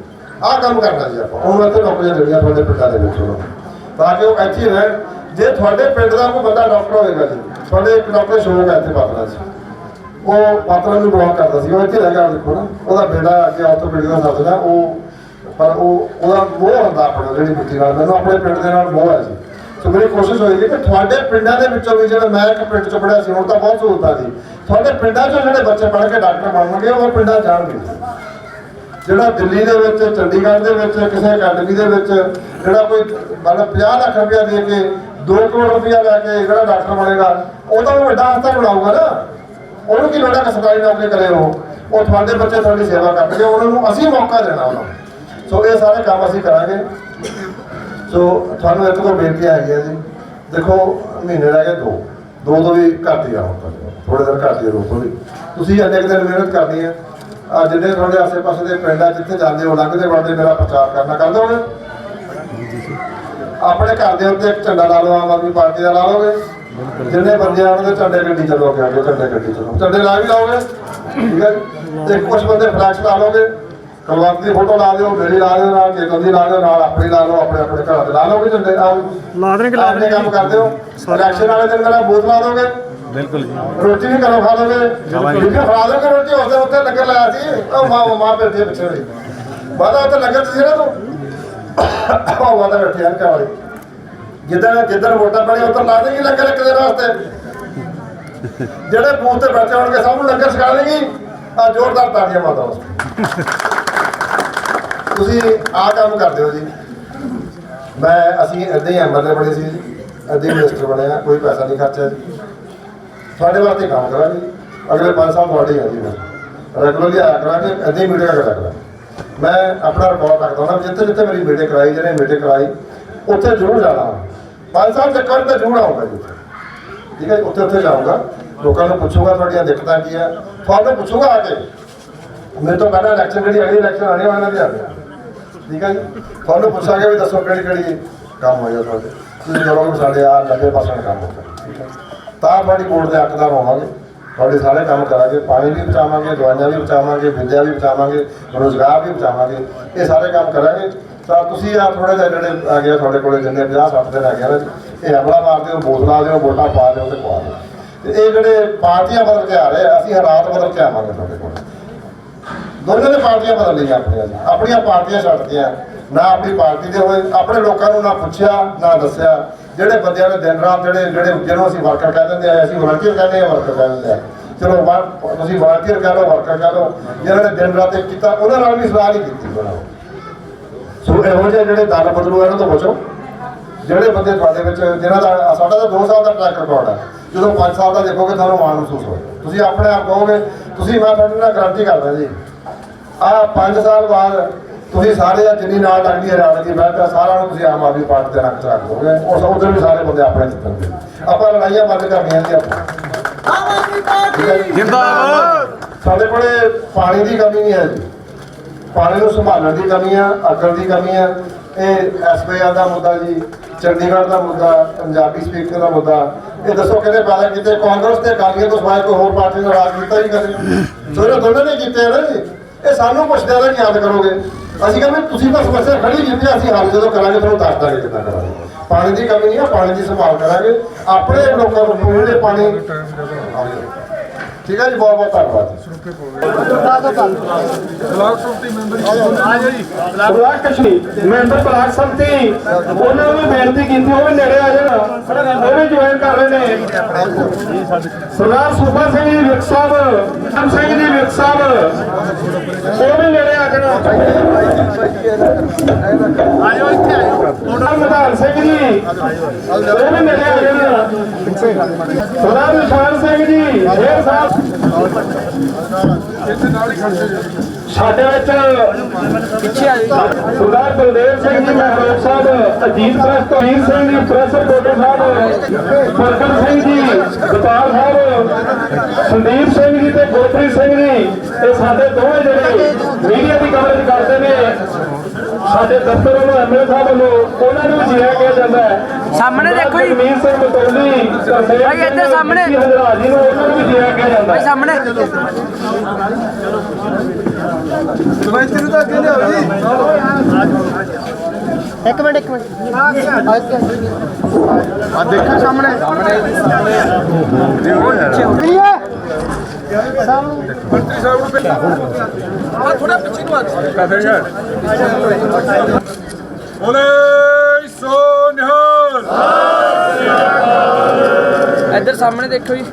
ਆਹ ਕੰਮ ਕਰਨਾ ਜੀ ਆਪਾਂ। ਉਹਨਾਂ ਇੱਥੇ ਨੌਕਰੀਆਂ ਦੇਣੀਆਂ ਤੁਹਾਡੇ ਪਿੰਡਾਂ ਦੇ ਵਿੱਚ ਉਹਨਾਂ ਨੂੰ। ਤਾਂ ਕਿ ਉਹ ਇੱਥੇ ਰਹਿਣ। ਜੇ ਤੁਹਾਡੇ ਪਿੰਡ ਦਾ ਕੋਈ ਬੰਦਾ ਡਾਕਟਰ ਹੋਵੇਗਾ ਜੀ, ਤੁਹਾਡੇ ਇੱਕ ਡਾਕਟਰ ਸ਼ੋਅ ਹੈ ਇੱਥੇ ਪਾਤਲਾ ਸੀ ਉਹ ਪਾਤਲਾ ਨੂੰ ਬਲੌਕ ਕਰਦਾ ਸੀ, ਉਹ ਇੱਥੇ ਰਹਿ ਗਿਆ ਦੇਖੋ ਨਾ ਉਹਦਾ ਬੇਟਾ ਅੱਗੇ ਆਰਥੋਪੈਡਿਕ ਦਾ ਸਰਜਨ ਉਹ ਪਰ ਉਹ, ਉਹਦਾ ਮੋਹ ਹੁੰਦਾ ਆਪਣਾ, ਜਿਹੜੀ ਮਿੱਟੀ ਨਾਲ। ਮੈਨੂੰ ਆਪਣੇ ਪਿੰਡ ਦੇ ਨਾਲ ਮੋਹ ਹੈ ਜੀ। ਸੋ ਮੇਰੀ ਕੋਸ਼ਿਸ਼ ਹੋਏਗੀ ਕਿ ਤੁਹਾਡੇ ਪਿੰਡਾਂ ਦੇ ਵਿੱਚੋਂ ਵੀ ਜਿਹੜਾ ਮੈਂ ਇੱਕ ਪਿੰਡ ਚ ਪੜਿਆ ਸੀ, ਹੁਣ ਤਾਂ ਬਹੁਤ ਸਹੂਲਤਾਂ ਸੀ ਤੁਹਾਡੇ ਪਿੰਡਾਂ ਚੋਂ ਜਿਹੜੇ ਬੱਚੇ ਪੜ੍ਹ ਕੇ ਡਾਕਟਰ ਬਣਨਗੇ, ਉਹ ਪਿੰਡਾਂ ਜਾਣਗੇ। ਜਿਹੜਾ ਦਿੱਲੀ ਦੇ ਵਿੱਚ, ਚੰਡੀਗੜ੍ਹ ਦੇ ਵਿੱਚ, ਕਿਸੇ ਅਕੈਡਮੀ ਦੇ ਵਿੱਚ, ਜਿਹੜਾ ਕੋਈ ਮਤਲਬ 50 ਲੱਖ ਰੁਪਇਆ ਦੇ ਕੇ 2 ਕਰੋੜ ਰੁਪਇਆ ਲੈ ਕੇ ਜਿਹੜਾ ਡਾਕਟਰ ਬਣੇਗਾ, ਉਹ ਤਾਂ ਵੱਡਾ ਹਸਪਤਾਲ ਬਣਾਊਗਾ ਨਾ। ਉਹਨੂੰ ਕੀ ਲੋੜ ਹੈ ਸਰਕਾਰੀ ਨੌਕਰੀ ਕਰੇ ਉਹ? ਉਹ ਤੁਹਾਡੇ ਬੱਚੇ ਤੁਹਾਡੀ ਸੇਵਾ ਕਰਨਗੇ ਉਹਨਾਂ ਨੂੰ ਅਸੀਂ ਮੌਕਾ ਦੇਣਾ ਉਹਨਾਂ ਸੋ ਇਹ ਸਾਰੇ ਕੰਮ ਅਸੀਂ ਕਰਾਂਗੇ। ਸੋ ਤੁਹਾਨੂੰ ਇੱਕ ਤੋਂ ਬੇਨਤੀ ਹੈਗੀ ਹੈ ਜੀ। ਦੇਖੋ, ਮਹੀਨੇ ਰਹਿ ਗਏ ਦੋ। ਦੋ ਤੋਂ ਵੀ ਘੱਟ ਹੀ ਆ ਹੁਣ ਤੱਕ ਥੋੜੇ ਦਿਨ ਘੱਟ ਹੀ ਆ ਵੀ। ਤੁਸੀਂ ਇੰਨੇ ਕੁ ਦਿਨ ਮਿਹਨਤ ਕਰਨੀ ਹੈ ਜਿਹੜੇ ਤੁਹਾਡੇ ਆਸੇ-ਪਾਸੇ ਦੇ ਪਿੰਡ ਜਿੱਥੇ ਜਾਂਦੇ ਹੋ ਲੰਘਦੇ ਵੜਦੇ ਮੇਰਾ ਪ੍ਰਚਾਰ ਕਰਨਾ ਕਰ ਦੋਗੇ? ਆਪਣੇ ਘਰ ਦੇ ਉੱਤੇ ਇੱਕ ਝੰਡਾ ਲਾ ਲਓ ਆਮ ਆਦਮੀ ਪਾਰਟੀ ਦਾ ਲਾ ਲਓਗੇ। ਜਿੰਨੇ ਬੰਦੇ ਆਉਣ ਦੇ ਝੰਡੇ ਗੱਡੀ ਚਲੋ ਕੇ ਆਗੇ ਝੰਡੇ ਗੱਡੀ ਚਲੋ ਝੰਡੇ ਲਾ ਵੀ ਲਾਓਗੇ? ਠੀਕ ਹੈ? ਤੇ ਕੁਝ ਬੰਦੇ ਫਲੈਕਸ ਲਾ ਲਓਗੇ। ਕੁਲਵੰਤ ਦੀ ਫੋਟੋ ਲਾ ਦਿਓ ਮੇਰੀ ਲਾ ਦਿਓ ਨਾਲ ਕੇਤਨ ਦੀ ਲਾ ਦਿਓ ਨਾਲ ਆਪਣੀ ਲਾ ਲਓ ਆਪਣੇ ਆਪਣੇ ਘਰ ਦੇ ਲਾ ਲਓਗੇ ਝੰਡੇ। ਲਾ ਦੇਣਗੇ ਲਾ ਆਪਣੇ ਕੰਮ ਦੇਣਗੇ ਕਰਦੇ ਹੋ। ਇਲੈਕਸ਼ਨ ਵਾਲੇ ਦਿਨ ਮੇਰਾ ਬੂਥ ਲਾ ਦੋਗੇ। ਬਿਲਕੁਲ ਜੀ। ਰੋਟੀ ਵੀ ਕਰੋ ਖਾ ਠੀਕ ਹੈ ਖਾ ਦੋਗੇ ਰੋਟੀ ਉਹਦੇ ਉੱਤੇ ਲੰਗਰ ਲਾਇਆ ਸੀ। ਉਹ ਮਾਂ ਮਾਂ ਬੈਠੀ ਹੈ ਪਿੱਛੇ ਬਾਦਾ ਉੱਤੇ ਲੰਗਰ ਸੀ ਨਾ ਤੂੰ ਉਹ ਵਾਦਾ ਬੈਠੀ ਹੈ ਕਾਲੀ ਜਿੱਦਣ ਜਿੱਦਣ ਵੋਟਾਂ ਪਣੀ ਉੱਧਰ ਲਾ ਦੇਗੀ ਲੰਗਰ ਇੱਕ ਦਿਨ ਵਾਸਤੇ। ਜਿਹੜੇ ਬੂਥ ਤੇ ਬੈਠੇ ਹੋਣਗੇ ਸਭ ਨੂੰ ਲੰਗਰ ਛਕਾ ਦੇਗੀ। ਆ ਜ਼ੋਰਦਾਰ ਤਾੜੀਆਂ ਮਾਰਦਾ ਉਸ ਤੁਸੀਂ ਆਹ ਕੰਮ ਕਰਦੇ ਹੋ ਜੀ। ਮੈਂ ਅਸੀਂ ਹੀ ਐਮਐਲਏ ਬਣੇ ਸੀ। ਮਿਨਿਸਟਰ ਬਣੇ ਆ ਕੋਈ ਪੈਸਾ ਨਹੀਂ ਖਰਚਿਆ ਜੀ। ਤੁਹਾਡੇ ਵਾਸਤੇ ਕੰਮ ਕਰਾਂਗੇ। ਜੀ। ਅਗਲੇ 5 ਸਾਲ ਤੁਹਾਡੇ ਆ ਜੀ। ਮੈਂ ਰੈਗੂਲਰਲੀ ਆਇਆ ਕਰਾਂਗੇ ਏਦਾਂ ਹੀ ਮੀਟਿੰਗ ਕਰਿਆ ਕਰਾਂ ਮੈਂ ਆਪਣਾ ਰਿਕਾਰਡ ਰੱਖਦਾ ਹਾਂ ਜਿੱਥੇ ਜਿੱਥੇ ਮੇਰੀ ਮੀਟਿੰਗ ਕਰਾਈ, ਜਿਹੜੇ ਮੀਟਿੰਗ ਕਰਾਈ, ਉੱਥੇ ਜ਼ਰੂਰ ਜਾਣਾ। 5 ਸਾਲ ਚੱਕਰ ਕਰ ਤਾਂ ਜ਼ਰੂਰ ਆਉਂਗਾ ਜੀ। ਠੀਕ ਹੈ ਜੀ? ਉੱਥੇ ਉੱਥੇ ਜਾਊਂਗਾ। ਲੋਕਾਂ ਨੂੰ ਪੁੱਛੂਗਾ ਤੁਹਾਡੀਆਂ ਦਿੱਕਤਾਂ ਕੀ ਆ। ਤੁਹਾਨੂੰ ਪੁੱਛੂਗਾ ਆ ਕੇ। ਮੇਰੇ ਤੋਂ ਪਹਿਲਾਂ ਇਲੈਕਸ਼ਨ ਜਿਹੜੀ ਅਗਲੀ ਇਲੈਕਸ਼ਨ ਆਣੀ ਉਹ ਇਹਨਾਂ ਦੀ ਆ ਗਿਆ ਠੀਕ ਹੈ ਜੀ ਤੁਹਾਨੂੰ ਪੁੱਛਾਂਗੇ ਵੀ ਦੱਸੋ ਕਿਹੜੀ ਕਿਹੜੀ ਕੰਮ ਹੋਇਆ ਤੁਹਾਡੇ। ਤੁਸੀਂ ਕਰੋਗੇ ਸਾਡੇ ਆ 90% ਕੰਮ ਹੋ ਠੀਕ ਹੈ ਤਾਂ ਤੁਹਾਡੀ ਵੋਟ ਦੇ ਹੱਕਦਾਰ ਹੋਵਾਂਗੇ ਤੁਹਾਡੇ ਸਾਰੇ ਕੰਮ ਕਰਾਂਗੇ ਪਾਣੀ ਵੀ ਬਚਾਵਾਂਗੇ ਦਵਾਈਆਂ ਵੀ ਬਚਾਵਾਂਗੇ ਵਿਦਿਆ ਵੀ ਬਚਾਵਾਂਗੇ ਰੋਜ਼ਗਾਰ ਵੀ ਬਚਾਵਾਂਗੇ। ਇਹ ਸਾਰੇ ਕੰਮ ਕਰਾਂਗੇ। ਤਾਂ ਤੁਸੀਂ ਆ ਥੋੜੇ ਜਿਹਾ ਜਿਹੜੇ ਆ ਗਿਆ ਤੁਹਾਡੇ ਕੋਲੇ ਜਿੰਨੇ 50 60 ਦਿਨ ਆ ਗਿਆ ਨਾ ਇਹ ਹਮਲਾ ਮਾਰਦੇ ਹੋ ਬੋਤਲਾ ਦਿਓ ਵੋਟਾਂ ਪਾ ਦਿਓ ਤੇ ਪਵਾ ਦਿਓ। ਤੇ ਇਹ ਜਿਹੜੇ ਪਾਰਟੀਆਂ ਬਦਲ ਕੇ ਆ ਰਹੇ ਆ, ਅਸੀਂ ਹਾਲਾਤ ਬਦਲ ਕੇ ਆਵਾਂਗੇ ਤੁਹਾਡੇ ਕੋਲ। ਦੋਨਾਂ ਨੇ ਪਾਰਟੀਆਂ ਬਦਲ ਲਈਆਂ ਆਪਣੀਆਂ ਜੀ। ਆਪਣੀਆਂ ਪਾਰਟੀਆਂ ਛੱਡਦੀਆਂ ਨਾ ਆਪਣੀ ਪਾਰਟੀ ਦੇ ਹੋਏ ਆਪਣੇ ਲੋਕਾਂ ਨੂੰ ਨਾ ਪੁੱਛਿਆ ਨਾ ਦੱਸਿਆ। ਜਿਹੜੇ ਬੰਦਿਆਂ ਨੇ ਦਿਨ ਰਾਤ ਜਿਹੜੇ ਜਿਹੜੇ ਜਿਹਨੂੰ ਅਸੀਂ ਵਰਕਰ ਕਹਿ ਦਿੰਦੇ ਆ, ਅਸੀਂ ਵਲੰਟੀਅਰ ਕਹਿੰਦੇ ਆ ਵਰਕਰ ਕਹਿ ਆ। ਚਲੋ ਵਾ- ਤੁਸੀਂ ਵਲੰਟੀਅਰ ਕਹਿ ਲਓ ਵਰਕਰ ਕਹਿ ਲਓ। ਜਿਹਨਾਂ ਨੇ ਦਿਨ ਰਾਤ ਇੱਕ ਕੀਤਾ, ਉਹਨਾਂ ਨਾਲ ਵੀ ਸਲਾਹ ਨਹੀਂ ਕੀਤੀ ਉਹਨਾਂ ਸੋ ਇਹੋ ਜਿਹੇ ਜਿਹੜੇ ਦਲ ਬਦਲੂ ਇਹਨਾਂ ਤੋਂ ਬਚੋ। ਜਿਹੜੇ ਬੰਦੇ ਤੁਹਾਡੇ ਵਿੱਚ, ਜਿਹਨਾਂ ਦਾ ਸਾਡਾ ਤਾਂ 2 ਸਾਲ ਦਾ ਟਰੈਕ ਰਿਕਾਰਡ ਹੈ ਜਦੋਂ 5 ਸਾਲ ਦਾ ਦੇਖੋਗੇ, ਤੁਹਾਨੂੰ ਮਾਣ ਮਹਿਸੂਸ ਹੋਏਗਾ। ਤੁਸੀਂ ਆਪਣੇ ਆਪ ਕਹੋਗੇ, ਤੁਸੀਂ ਮੈਂ ਤੁਹਾਡੇ ਨਾਲ ਗਾਰੰਟੀ ਕਰਦਾ ਜੀ। ਆ 5 ਸਾਲ ਬਾਅਦ ਤੁਸੀਂ ਸਾਰੇ ਆ ਜਿੰਨੀ ਨਾਲ ਲੱਗਦੀ ਹੈ ਰਾਜਨੀਤੀ ਮੈਂ ਤਾਂ ਸਾਰਿਆਂ ਨੂੰ ਤੁਸੀਂ ਆਮ ਆਦਮੀ ਪਾਰਟੀ ਦੇ ਰੱਖ ਰੱਖ ਦੋਗੇ ਉਸ ਉਧਰ ਵੀ ਸਾਰੇ ਬੰਦੇ ਆਪਣੇ ਜਿੱਤਣਗੇ ਆਪਾਂ ਲੜਾਈਆਂ ਬੰਦ ਕਰਨੀਆਂ ਜੀ ਆਪਾਂ? ਜਿੰਦਾਬਾਦ। ਸਾਡੇ ਕੋਲੇ ਪਾਣੀ ਦੀ ਕਮੀ ਨਹੀਂ ਹੈ ਜੀ। ਪਾਣੀ ਨੂੰ ਸੰਭਾਲਣ ਦੀ ਕਮੀ ਆ ਅਕਲ ਦੀ ਕਮੀ ਆ। ਇਹ ਐਸਪੀਆਰ ਦਾ ਮੁੱਦਾ ਜੀ ਚੰਡੀਗੜ੍ਹ ਦਾ ਮੁੱਦਾ ਪੰਜਾਬੀ ਸਪੀਕਰ ਦਾ ਮੁੱਦਾ। ਇਹ ਦੱਸੋ ਕਿਹਨੇ ਪੈਦਾ ਕੀਤੇ ਕਾਂਗਰਸ ਤੇ ਅਕਾਲੀਆਂ ਤੋਂ ਸਿਵਾਏ ਕੋਈ ਹੋਰ ਪਾਰਟੀ ਨੇ ਰਾਜ ਕੀਤਾ ਹੀ ਕਦੇ। ਸੋ ਇਹ ਦੋਨਾਂ ਨੇ ਕੀਤੇ ਆ ਨਾ ਜੀ। ਇਹ ਸਾਨੂੰ ਪੁੱਛਦੇ ਆ ਕਿ ਯਾਦ ਕਰੋਗੇ। ਅਸੀਂ ਕਹਿੰਦੇ ਤੁਸੀਂ ਤਾਂ ਸਮੱਸਿਆ ਖੜੀ ਕੀਤੀ ਅਸੀਂ ਹੱਲ ਜਦੋਂ ਕਰਾਂਗੇ, ਤੁਹਾਨੂੰ ਦੱਸ ਦਾਂਗੇ ਕਿੱਦਾਂ ਕਰਾਂਗੇ। ਪਾਣੀ ਦੀ ਕਮੀ ਨਹੀਂ ਆ, ਪਾਣੀ ਦੀ ਸੰਭਾਲ ਕਰਾਂਗੇ। ਆਪਣੇ ਲੋਕਾਂ ਨੂੰ ਪੀਣ ਪਾਣੀ ਠੀਕ ਹੈ ਜੀ ਬਹੁਤ ਬਹੁਤ ਧੰਨਵਾਦ ਬਲਾਕ ਸੰਮਤੀ member block Kashmir member block ਸੰਮਤੀ ਉਹਨਾਂ ਨੂੰ ਵੀ ਬੇਨਤੀ ਕੀਤੀ ਉਹ ਵੀ ਨੇੜੇ ਆ ਜਾਣ ਉਹ ਵੀ ਜੁਆਇਨ ਕਰ ਰਹੇ ਨੇ ਸਰਦਾਰ ਸੂਬਾ ਸਿੰਘ ਜੀ ਵਿਕ ਸਾਹਿਬ ਰਾਮ ਸਿੰਘ ਜੀ ਵਿਕ ਸਾਹਿਬ ਉਹ ਵੀ ਨੇੜੇ ਆ ਜਾਣ ਆਇਓ ਇੱਥੇ ਆਇਓ ਮਧਾਨ ਸਿੰਘ ਜੀ ਉਹ ਵੀ ਨੇੜੇ ਆ ਜਾਣ ਸਰਦਾਰ ਨਿਸ਼ਾਨ ਸਿੰਘ ਜੀ ਇਹ ਸਾਹਿਬ ਸਾਡੇ ਵਿੱਚ ਸਰਦਾਰ ਬਲਦੇਵ ਸਿੰਘ ਜੀ ਮਹਿਰੋਕ ਸਾਹਿਬ ਅਜੀਤ ਪ੍ਰੈਸ ਤੋਂ ਵੀਰ ਸਿੰਘ ਜੀ ਪ੍ਰੈਸ ਰਿਪੋਰਟਰ ਸਾਹਿਬ ਫਰਕਨ ਸਿੰਘ ਜੀ ਗੋਪਾਲ ਸਾਹਿਬ ਸੰਦੀਪ ਸਿੰਘ ਜੀ ਤੇ ਗੁਰਪ੍ਰੀਤ ਸਿੰਘ ਜੀ ਇਹ ਸਾਡੇ ਦੋਵੇਂ ਜਿਹੜੇ ਮੀਡੀਆ ਦੀ ਕਵਰੇਜ ਕਰਦੇ ਨੇ ਸਾਡੇ ਦਫ਼ਤਰ ਵੱਲੋਂ ਐਮਐਲਏ ਸਾਹਿਬ ਵੱਲੋਂ ਉਹਨਾਂ ਨੂੰ ਜਿਆ ਕਿਹਾ ਜਾਂਦਾ ਹੈ। ਸਾਹਮਣੇ ਦੇਖੋ ਜੀ। ਜਗਮੀਤ ਸਿੰਘ ਮਤੌਲੀ ਭਾਈ ਇੱਧਰ ਸਾਹਮਣੇ। ਜੀ ਹਜ਼ਰਾਜੀ ਨੂੰ ਉਹਨਾਂ ਨੂੰ ਵੀ ਜਿਆ ਕਿਹਾ ਜਾਂਦਾ ਭਾਈ ਹੈ। ਸਾਹਮਣੇ। ਇੱਕ ਮਿੰਟ ਇੱਕ ਮਿੰਟ। ਮੰਤਰੀ ਸਾਹਿਬ ਨੂੰ ਭੇਜੋ ਆ ਥੋੜਾ ਪਿੱਛੇ ਨੂੰ ਆ ਬੋਲੇ ਸੋ ਨਿਹਾਲ ਇੱਧਰ ਸਾਹਮਣੇ ਦੇਖੋ ਜੀ।